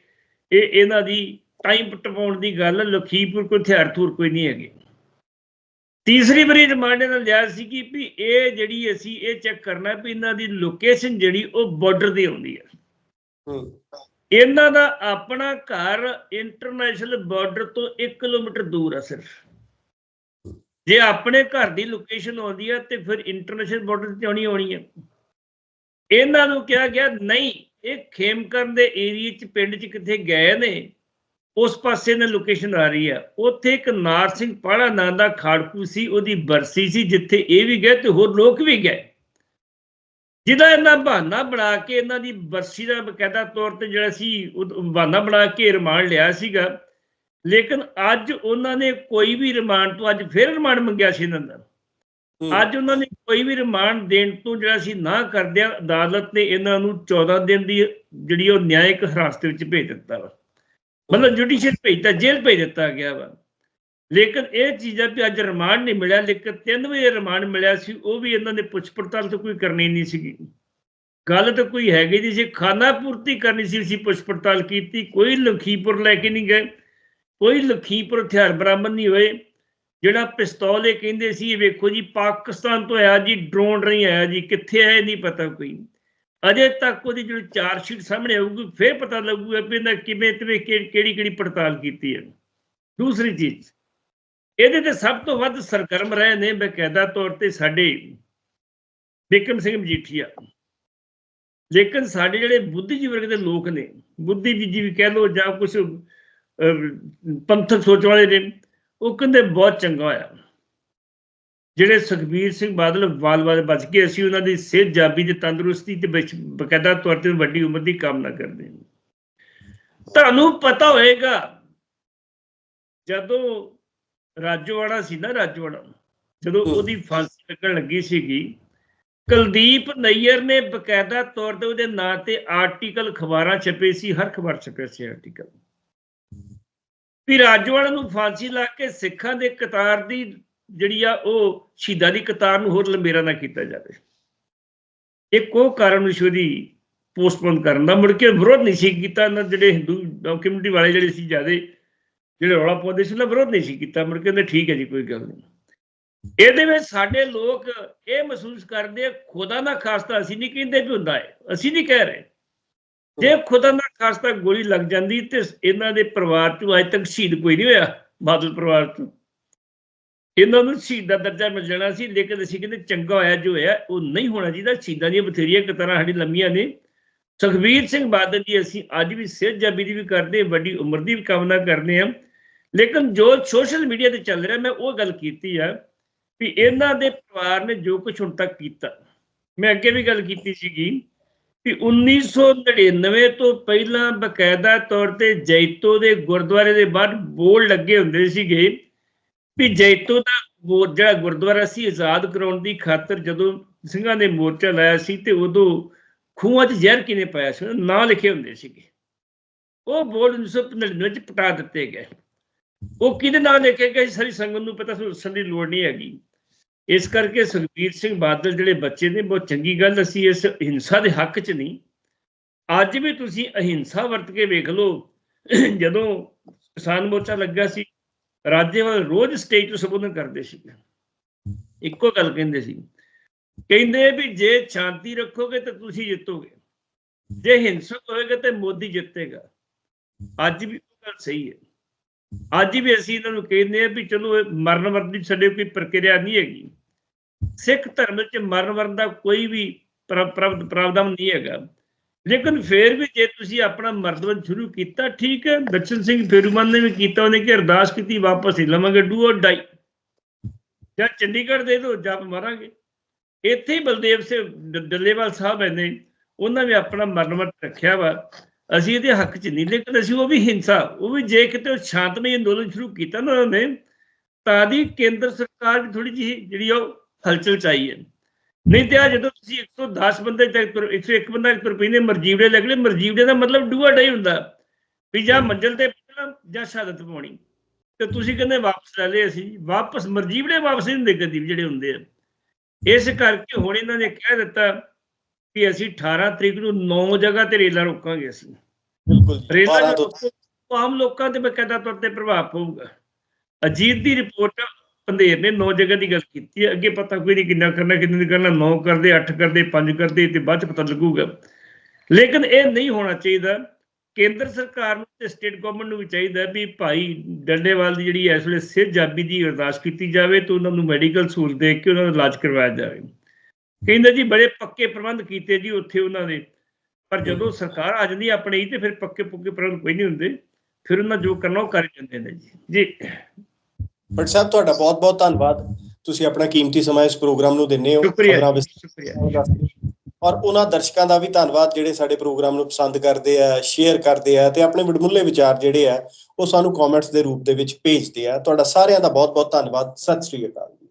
ਇਹ ਇਹਨਾਂ ਦੀ ਟਾਈਮ ਟਪਾਉਣ ਦੀ ਗੱਲ ਹੈ, ਲਖੀਮਪੁਰ ਕੋਈ ਹਥਿਆਰ ਥੂਰ ਕੋਈ ਨਹੀਂ ਹੈਗੇ। ਤੀਸਰੀ ਵਾਰੀ ਰਿਮਾਂਡ ਨਾਲ ਲਿਆ ਸੀ ਕਿ ਵੀ ਇਹ ਜਿਹੜੀ ਅਸੀਂ ਇਹ ਚੈੱਕ ਕਰਨਾ ਵੀ ਇਹਨਾਂ ਦੀ ਲੋਕੇਸ਼ਨ ਜਿਹੜੀ ਉਹ ਬਾਰਡਰ ਦੀ ਆਉਂਦੀ ਹੈ ਹੂੰ। ਇਹਨਾਂ ਦਾ ਆਪਣਾ ਘਰ ਇੰਟਰਨੈਸ਼ਨਲ ਬਾਰਡਰ ਤੋਂ 1 ਕਿਲੋਮੀਟਰ ਦੂਰ ਆ ਸਿਰਫ। ਜੇ ਆਪਣੇ ਘਰ ਦੀ ਲੋਕੇਸ਼ਨ ਆਉਂਦੀ ਹੈ ਤੇ ਫਿਰ ਇੰਟਰਨੈਸ਼ਨਲ ਬਾਰਡਰ ਤੇ ਆਉਣੀ ਆਉਣੀ ਹੈ ਇਹਨਾਂ ਨੂੰ ਕਿਹਾ ਗਿਆ, ਨਹੀਂ, ਇਹ ਖੇਮਕਰਨ ਦੇ ਏਰੀਆ ਚ, ਪਿੰਡ ਚ ਕਿੱਥੇ ਗਏ ਨੇ, ਉਸ ਪਾਸੇ ਨੇ ਲੋਕੇਸ਼ਨ ਆ ਰਹੀ ਹੈ ਉੱਥੇ ਇੱਕ ਨਾਰ ਸਿੰਘ ਪਾੜਾ ਨਾਂ ਦਾ ਖਾੜਕੂ ਸੀ, ਉਹਦੀ ਬਰਸੀ ਸੀ, ਜਿੱਥੇ ਇਹ ਵੀ ਗਏ ਤੇ ਹੋਰ ਲੋਕ ਵੀ ਗਏ। ਜਿਹਦਾ ਇਹਨਾਂ ਬਹਾਨਾ ਬਣਾ ਕੇ ਇਹਨਾਂ ਦੀ ਬਰਸੀ ਦਾ ਬਕਾਇਦਾ ਤੌਰ ਤੇ ਜਿਹੜਾ ਸੀ, ਉਹ ਬਹਾਨਾ ਬਣਾ ਕੇ ਰਿਮਾਂਡ ਲਿਆ ਸੀਗਾ। ਲੇਕਿਨ ਅੱਜ ਉਹਨਾਂ ਨੇ ਕੋਈ ਵੀ ਰਿਮਾਂਡ ਤੋਂ ਅੱਜ ਫਿਰ ਰਿਮਾਂਡ ਮੰਗਿਆ ਸੀ ਇਹਨਾਂ ਦਾ। ਅੱਜ ਉਹਨਾਂ ਨੇ ਕੋਈ ਵੀ ਰਿਮਾਂਡ ਦੇਣ ਤੋਂ ਜਿਹੜਾ ਸੀ ਨਾ ਕਰਦਿਆਂ ਅਦਾਲਤ ਨੇ ਇਹਨਾਂ ਨੂੰ 14 ਦਿਨ ਦੀ ਜਿਹੜੀ ਉਹ ਨਿਆਇਕ ਹਿਰਾਸਤ ਵਿੱਚ ਭੇਜ ਦਿੱਤਾ ਵਾ। ਮਤਲਬ ਜੁਡੀਸ਼ੀਅਲ ਭੇਜਤਾ ਜੇਲ੍ਹ ਭੇਜ ਦਿੱਤਾ ਗਿਆ ਵਾ। ਲੇਕਿਨ ਇਹ ਚੀਜ਼ਾਂ ਵੀ ਅੱਜ ਰਿਮਾਂਡ ਨਹੀਂ ਮਿਲਿਆ ਲੇਕਿਨ 3 ਵਜੇ ਰਿਮਾਂਡ ਮਿਲਿਆ ਸੀ ਉਹ ਵੀ ਇਹਨਾਂ ਨੇ ਪੁੱਛ ਪੜਤਾਲ ਤਾਂ ਕੋਈ ਕਰਨੀ ਨਹੀਂ ਸੀਗੀ। ਗੱਲ ਤਾਂ ਕੋਈ ਹੈਗੀ ਨਹੀਂ ਸੀ ਖਾਨਾ ਪੂਰਤੀ ਕਰਨੀ ਸੀ ਸੀ ਪੁੱਛ ਪੜਤਾਲ ਕੀਤੀ ਕੋਈ ਲਖੀਪੁਰ ਲੈ ਕੇ ਨਹੀਂ ਗਏ। ਕੋਈ ਲਖੀਪੁਰ ਹਥਿਆਰ ਬਰਾਮਦ ਨਹੀਂ ਹੋਏ, ਜਿਹੜਾ ਪਿਸਤੌਲ ਇਹ ਕਹਿੰਦੇ ਸੀ, ਇਹ ਵੇਖੋ ਜੀ, ਪਾਕਿਸਤਾਨ ਤੋਂ ਆਇਆ ਜੀ ਡਰੋਨ ਨਹੀਂ ਆਇਆ ਜੀ, ਕਿੱਥੇ ਆਇਆ ਨਹੀਂ ਪਤਾ ਕੋਈ। ਅਜੇ ਤੱਕ ਉਹਦੀ ਜਿਹੜੀ ਚਾਰ ਸ਼ੀਟ ਸਾਹਮਣੇ ਆਊਗੀ, ਫਿਰ ਪਤਾ ਲੱਗੂਗਾ ਵੀ ਇਹਨਾਂ ਕਿਵੇਂ ਤੇ ਕਿਹੜੀ ਕਿਹੜੀ ਪੜਤਾਲ ਕੀਤੀ ਹੈ। ਦੂਸਰੀ ਚੀਜ਼, ਇਹਦੇ ਤੇ ਸਭ ਤੋਂ ਵੱਧ ਸਰਗਰਮ ਰਹੇ ਨੇ ਬਕਾਇਦਾ ਤੌਰ ਤੇ ਸਾਡੇ ਬਿਕਰਮ ਸਿੰਘ ਮਜੀਠੀਆ। ਲੇਕਿਨ ਸਾਡੇ ਜਿਹੜੇ ਬੁੱਧੀਜੀਵੀ ਵਰਗ ਦੇ ਲੋਕ ਨੇ, ਬੁੱਧੀਜੀਵੀ ਕਹਿ ਲੋ ਜਾਂ ਕੁਝ ਪੰਥਕ ਸੋਚ ਵਾਲੇ ਨੇ ਉਹ ਕਹਿੰਦੇ ਬਹੁਤ ਚੰਗਾ ਹੋਇਆ। ਜਿਹੜੇ ਸੁਖਬੀਰ ਸਿੰਘ ਬਾਦਲ ਵਾਲ-ਵਾਲ ਬਚ ਕੇ ਅਸੀਂ ਉਹਨਾਂ ਦੀ ਸਿਹਤ ਜਾਬੀ ਤੇ ਤੰਦਰੁਸਤੀ ਤੇ ਬਕਾਇਦਾ ਤੌਰ ਤੇ ਵੱਡੀ ਉਮਰ ਦੀ ਕਾਮਨਾ ਕਰਦੇ ਹਾਂ। ਤੁਹਾਨੂੰ ਪਤਾ ਹੋਏਗਾ ਜਦੋਂ ਰਾਜੋਵਾੜਾ ਸੀ ਨਾ ਰਾਜੋਵਾੜਾ ਜਦੋਂ ਉਹਦੀ ਫਾਂਸੀ ਲੱਗਣ ਲੱਗੀ ਸੀਗੀ ਕੁਲਦੀਪ ਨਈਅਰ ਨੇ ਬਕਾਇਦਾ ਤੌਰ ਤੇ ਉਹਦੇ ਨਾਂ ਤੇ ਆਰਟੀਕਲ ਖਬਰਾਂ ਛਪੇ ਸੀ ਹਰ ਖਬਰ ਛਪਿਆ ਸੀ ਆਰਟੀਕਲ ਵੀ ਰਾਜੋਵਾੜਾ ਨੂੰ ਫਾਂਸੀ ਲਾ ਕੇ ਸਿੱਖਾਂ ਦੇ ਕਤਾਰ ਦੀ ਜਿਹੜੀ ਆ ਉਹ ਸ਼ਹੀਦਾਂ ਦੀ ਕਤਾਰ ਨੂੰ ਹੋਰ ਲੰਬੇਰਾ ਨਾ ਕੀਤਾ ਜਾਵੇ। ਇੱਕ ਉਹ ਕਾਰਨ ਸੀ ਉਹਦੀ ਪੋਸਟਪੋਨ ਕਰਨ ਦਾ। ਮੁੜ ਕੇ ਵਿਰੋਧ ਨਹੀਂ ਸੀ ਕੀਤਾ, ਨਾ ਜਿਹੜੇ ਹਿੰਦੂ ਕਮਿਊਨਿਟੀ ਵਾਲੇ ਜਿਹੜੇ ਸੀ ਜਿਆਦੇ, ਜਿਹੜੇ ਰੌਲਾ ਪਾਉਂਦੇ ਸੀ ਉਹਨਾਂ ਵਿਰੋਧ ਨਹੀਂ ਸੀ ਕੀਤਾ। ਮੁੜ ਕੇ ਕਹਿੰਦੇ ਠੀਕ ਹੈ ਜੀ, ਕੋਈ ਗੱਲ ਨਹੀਂ। ਇਹਦੇ ਵਿੱਚ ਸਾਡੇ ਲੋਕ ਇਹ ਮਹਿਸੂਸ ਕਰਦੇ ਖੁਦਾ ਦਾ ਖਾਸਤਾ ਅਸੀਂ ਨਹੀਂ ਕਹਿੰਦੇ ਵੀ ਹੁੰਦਾ ਹੈ। ਅਸੀਂ ਨਹੀਂ ਕਹਿ ਰਹੇ। ਜੇ ਖੁਦਾ ਦਾ ਖਾਸਤਾ ਗੋਲੀ ਲੱਗ ਜਾਂਦੀ ਤੇ ਇਹਨਾਂ ਦੇ ਪਰਿਵਾਰ ਚੋਂ ਅਜੇ ਤੱਕ ਸ਼ਹੀਦ ਕੋਈ ਨਹੀਂ ਹੋਇਆ ਬਾਦਲ ਪਰਿਵਾਰ ਤੋਂ। ਇਹਨਾਂ ਨੂੰ ਸ਼ਹੀਦ ਦਾ ਦਰਜਾ ਮਿਲ ਜਾਣਾ ਸੀ ਲੇਕਿਨ ਅਸੀਂ ਕਹਿੰਦੇ ਚੰਗਾ ਹੋਇਆ ਜੋ ਹੋਇਆ ਉਹ ਨਹੀਂ ਹੋਣਾ ਚਾਹੀਦਾ। ਸ਼ਹੀਦਾਂ ਦੀਆਂ ਬਥੇਰੀਆਂ ਕਤਾਰਾਂ ਸਾਡੀ ਲੰਮੀਆਂ ਨੇ। ਸੁਖਵੀਰ ਸਿੰਘ ਬਾਦਲ ਜੀ ਅਸੀਂ ਅੱਜ ਵੀ ਸਿਹਤ ਜਾਬੀ ਦੀ ਵੀ ਕਰਦੇ ਵੱਡੀ ਉਮਰ ਦੀ ਵੀ ਕਾਮਨਾ ਕਰਦੇ ਹਾਂ। ਲੇਕਿਨ ਜੋ ਸੋਸ਼ਲ ਮੀਡੀਆ ਤੇ ਚੱਲ ਰਿਹਾ ਮੈਂ ਉਹ ਗੱਲ ਕੀਤੀ ਆ ਵੀ ਇਹਨਾਂ ਦੇ ਪਰਿਵਾਰ ਨੇ ਜੋ ਕੁਝ ਹੁਣ ਤੱਕ ਕੀਤਾ। ਮੈਂ ਅੱਗੇ ਵੀ ਗੱਲ ਕੀਤੀ ਸੀਗੀ ਵੀ 1999 ਤੋਂ ਪਹਿਲਾਂ ਬਕਾਇਦਾ ਤੌਰ ਤੇ ਜੈਤੋ ਦੇ ਗੁਰਦੁਆਰੇ ਦੇ ਬਾਹਰ ਬੋਰਡ ਲੱਗੇ ਹੁੰਦੇ ਸੀਗੇ ਵੀ ਜੈਤੋ ਦਾ ਜਿਹੜਾ ਗੁਰਦੁਆਰਾ ਸੀ, ਆਜ਼ਾਦ ਕਰਾਉਣ ਦੀ ਖਾਤਰ ਜਦੋਂ ਸਿੰਘਾਂ ਨੇ ਮੋਰਚਾ ਲਾਇਆ ਸੀ ਤੇ ਉਦੋਂ ਖੂਹਾਂ 'ਚ ਜ਼ਹਿਰ ਕਿਨੇ ਪਾਇਆ ਸੀ? ਨਾਂ ਲਿਖੇ ਹੁੰਦੇ ਸੀਗੇ। ਉਹ ਬੋਰਡ 1999 ਚ ਪਟਾ ਦਿੱਤੇ ਗਏ। ਉਹ ਕਿਹਦੇ ਨਾਂ ਲਿਖੇ ਗਏ ਸਾਰੀ ਸੰਗਤ ਨੂੰ ਪਤਾ ਸੁਣ ਦੀ ਲੋੜ ਨਹੀਂ ਹੈਗੀ। ਇਸ ਕਰਕੇ ਸੁਖਬੀਰ ਸਿੰਘ ਬਾਦਲ ਜਿਹੜੇ ਬੱਚੇ ਨੇ, ਬਹੁਤ ਚੰਗੀ ਗੱਲ ਅਸੀਂ ਇਸ ਹਿੰਸਾ ਦੇ ਹੱਕ 'ਚ ਨਹੀਂ। ਅੱਜ ਵੀ ਤੁਸੀਂ ਅਹਿੰਸਾ ਵਰਤ ਕੇ ਵੇਖ ਲਓ, ਜਦੋਂ ਕਿਸਾਨ ਮੋਰਚਾ ਲੱਗਾ ਸੀ ਰਾਜੇਵਾਲ ਰੋਜ਼ ਸਟੇਜ ਤੋਂ ਸੰਬੋਧਨ ਕਰਦੇ ਸੀ। ਇੱਕੋ ਗੱਲ ਕਹਿੰਦੇ ਸੀ। ਕਹਿੰਦੇ ਵੀ ਜੇ ਸ਼ਾਂਤੀ ਰੱਖੋਗੇ ਤਾਂ ਤੁਸੀਂ ਜਿੱਤੋਗੇ। ਜੇ ਹਿੰਸਕ ਹੋਏਗਾ ਤਾਂ ਮੋਦੀ ਜਿੱਤੇਗਾ। ਅੱਜ ਵੀ ਉਹ ਗੱਲ ਸਹੀ ਹੈ। ਅੱਜ ਵੀ ਅਸੀਂ ਇਹਨਾਂ ਨੂੰ ਕਹਿੰਦੇ ਆ ਵੀ ਚਲੋ ਮਰਨ ਵਰਨ ਦੀ ਸਾਡੇ ਕੋਈ ਪ੍ਰਕਿਰਿਆ ਨਹੀਂ ਹੈਗੀ। ਸਿੱਖ ਧਰਮ ਵਿੱਚ ਮਰਨ ਵਰਨ ਦਾ ਕੋਈ ਵੀ ਪ੍ਰਾਵਧਾਨ ਨਹੀਂ ਹੈਗਾ। ਲੇਕਿਨ ਫੇਰ ਵੀ ਜੇ ਤੁਸੀਂ ਆਪਣਾ ਮਰਦਵਨ ਸ਼ੁਰੂ ਕੀਤਾ, ਠੀਕ ਹੈ ਦਰਸ਼ਨ ਸਿੰਘ ਫੇਰੂਮਨ ਨੇ ਵੀ ਕੀਤਾ, ਉਹਨੇ ਕਿ ਅਰਦਾਸ ਕੀਤੀ, ਵਾਪਸ ਹੀ ਲਵਾਂਗੇ ਡੂ ਔਰ ਡਾਈ ਜਾਂ ਚੰਡੀਗੜ੍ਹ ਦੇ ਦੋ ਜਪ ਮਾਰਾਂਗੇ। ਇੱਥੇ ਹੀ ਬਲਦੇਵ ਸਿੰਘ ਡੱਲੇਵਾਲ ਸਾਹਿਬ ਨੇ ਉਹਨਾਂ ਵੀ ਆਪਣਾ ਮਰਨ ਮਰਨਵਤ ਰੱਖਿਆ ਵਾ। ਅਸੀਂ ਇਹਦੇ ਹੱਕ 'ਚ ਨਹੀਂ ਲੇਕਿਨ ਅਸੀਂ ਉਹ ਵੀ ਹਿੰਸਾ ਉਹ ਵੀ ਜੇ ਕਿਤੇ ਸ਼ਾਂਤਮਈ ਅੰਦੋਲਨ ਸ਼ੁਰੂ ਕੀਤਾ ਨਾ ਉਹਨਾਂ ਨੇ ਤਾਂ ਦੀ ਕੇਂਦਰ ਸਰਕਾਰ ਵੀ ਥੋੜੀ ਜਿਹੀ ਜਿਹੜੀ ਉਹ ਹਲਚਲ ਚਾਹੀ ਹੈ। ਨਹੀਂ ਤੇ ਆ ਜਦੋਂ ਤੁਸੀਂ 110 ਬੰਦੇ ਤੱਕ 101 ਬੰਦਾ ਤੁਰ ਪੈਂਦੇ ਮਰਜੀਵੜੇ ਲੱਗਲੇ ਮਰਜੀਵੜੇ ਦਾ ਮਤਲਬ ਡੂਆ ਡਾਈ ਹੁੰਦਾ ਵੀ ਜਾਂ ਮੰਜ਼ਲ ਤੇ ਪਹੁੰਚਣਾ ਜਾਂ ਸ਼ਹਾਦਤ ਪਾਉਣੀ। ਤੇ ਤੁਸੀਂ ਕਹਿੰਦੇ ਵਾਪਸ ਲੈ ਲਏ ਅਸੀਂ ਵਾਪਸ ਮਰਜੀਵੜੇ ਵਾਪਸ ਨਹੀਂ ਹੁੰਦੇ ਕਦੀ ਜਿਹੜੇ ਹੁੰਦੇ ਆ। ਇਸ ਕਰਕੇ ਹੁਣ ਇਹਨਾਂ ਨੇ ਕਹਿ ਦਿੱਤਾ ਕਿ ਅਸੀਂ 18 ਤਰੀਕ ਨੂੰ 9 ਜਗ੍ਹਾ ਤੇ ਰੇਲਾਂ ਰੋਕਾਂਗੇ ਅਸੀਂ। ਬਿਲਕੁਲ ਰੇਲਾਂ ਤੋਂ ਆਮ ਲੋਕਾਂ ਤੇ ਬਕਾਇਦਾ ਤੌਰ ਤੇ ਪ੍ਰਭਾਵ ਪਊਗਾ। ਅਜੀਤ ਦੀ ਰਿਪੋਰਟ ਪੰਦੇਰ ਨੇ 9 ਜਗ੍ਹਾ ਦੀ ਗੱਲ ਕੀਤੀ ਹੈ। ਅੱਗੇ ਪਤਾ ਕੋਈ ਨਹੀਂ ਕਿੰਨਾ ਕਰਨਾ ਕਿੰਨਾ ਨਹੀਂ ਕਰਨਾ 9 ਕਰਦੇ 8 ਕਰਦੇ 5 ਕਰਦੇ ਤੇ ਬਾਅਦ ਚ ਪਤਾ ਲੱਗੂਗਾ। ਲੇਕਿਨ ਇਹ ਨਹੀਂ ਹੋਣਾ ਚਾਹੀਦਾ। ਕੇਂਦਰ ਸਰਕਾਰ ਨੂੰ ਤੇ ਸਟੇਟ ਗਵਰਨਮੈਂਟ ਨੂੰ ਵੀ ਚਾਹੀਦਾ ਵੀ ਭਾਈ ਡੰਡੇਵਾਲ ਦੀ ਜਿਹੜੀ ਇਸ ਵੇਲੇ ਸਿਰ ਜਾਬੀ ਦੀ ਅਰਦਾਸ ਕੀਤੀ ਜਾਵੇ ਤੇ ਉਹਨਾਂ ਨੂੰ ਮੈਡੀਕਲ ਸਹੂਲਤ ਦੇ ਕੇ ਉਹਨਾਂ ਦਾ ਇਲਾਜ ਕਰਵਾਇਆ ਜਾਵੇ। ਕਹਿੰਦੇ ਜੀ ਬੜੇ ਪੱਕੇ ਪ੍ਰਬੰਧ ਕੀਤੇ ਜੀ ਉੱਥੇ ਉਹਨਾਂ ਦੇ। ਪਰ ਜਦੋਂ ਸਰਕਾਰ ਆ ਜਾਂਦੀ ਆਪਣੇ ਹੀ ਤੇ ਫਿਰ ਪੱਕੇ ਪੁੱਕੇ ਪ੍ਰਬੰਧ ਕੋਈ ਨਹੀਂ ਹੁੰਦੇ। ਫਿਰ ਉਹਨਾਂ ਜੋ ਕਰਨਾ ਉਹ ਕਰ ਜਾਂਦੇ ਨੇ ਜੀ। ਜੀ। ਬਟ ਸਾਹਿਬ ਤੁਹਾਡਾ ਬਹੁਤ ਬਹੁਤ ਧੰਨਵਾਦ। ਤੁਸੀਂ ਆਪਣਾ ਕੀਮਤੀ ਸਮਾਂ ਇਸ ਪ੍ਰੋਗਰਾਮ ਨੂੰ ਦਿੰਨੇ ਹੋ। ਸ਼ੁਕਰੀਆ ਔਰ ਉਹਨਾਂ ਦਰਸ਼ਕਾਂ ਦਾ ਵੀ ਧੰਨਵਾਦ ਜਿਹੜੇ ਸਾਡੇ ਪ੍ਰੋਗਰਾਮ ਨੂੰ ਪਸੰਦ ਕਰਦੇ ਆ ਸ਼ੇਅਰ ਕਰਦੇ ਆ ਤੇ ਆਪਣੇ ਵਿਡਮੁੱਲੇ ਵਿਚਾਰ ਜਿਹੜੇ ਆ ਉਹ ਸਾਨੂੰ ਕਮੈਂਟਸ ਦੇ ਰੂਪ ਦੇ ਵਿੱਚ ਭੇਜਦੇ ਆ। ਤੁਹਾਡਾ ਸਾਰਿਆਂ ਦਾ ਬਹੁਤ ਬਹੁਤ ਧੰਨਵਾਦ। ਸਤਿ ਸ੍ਰੀ ਅਕਾਲ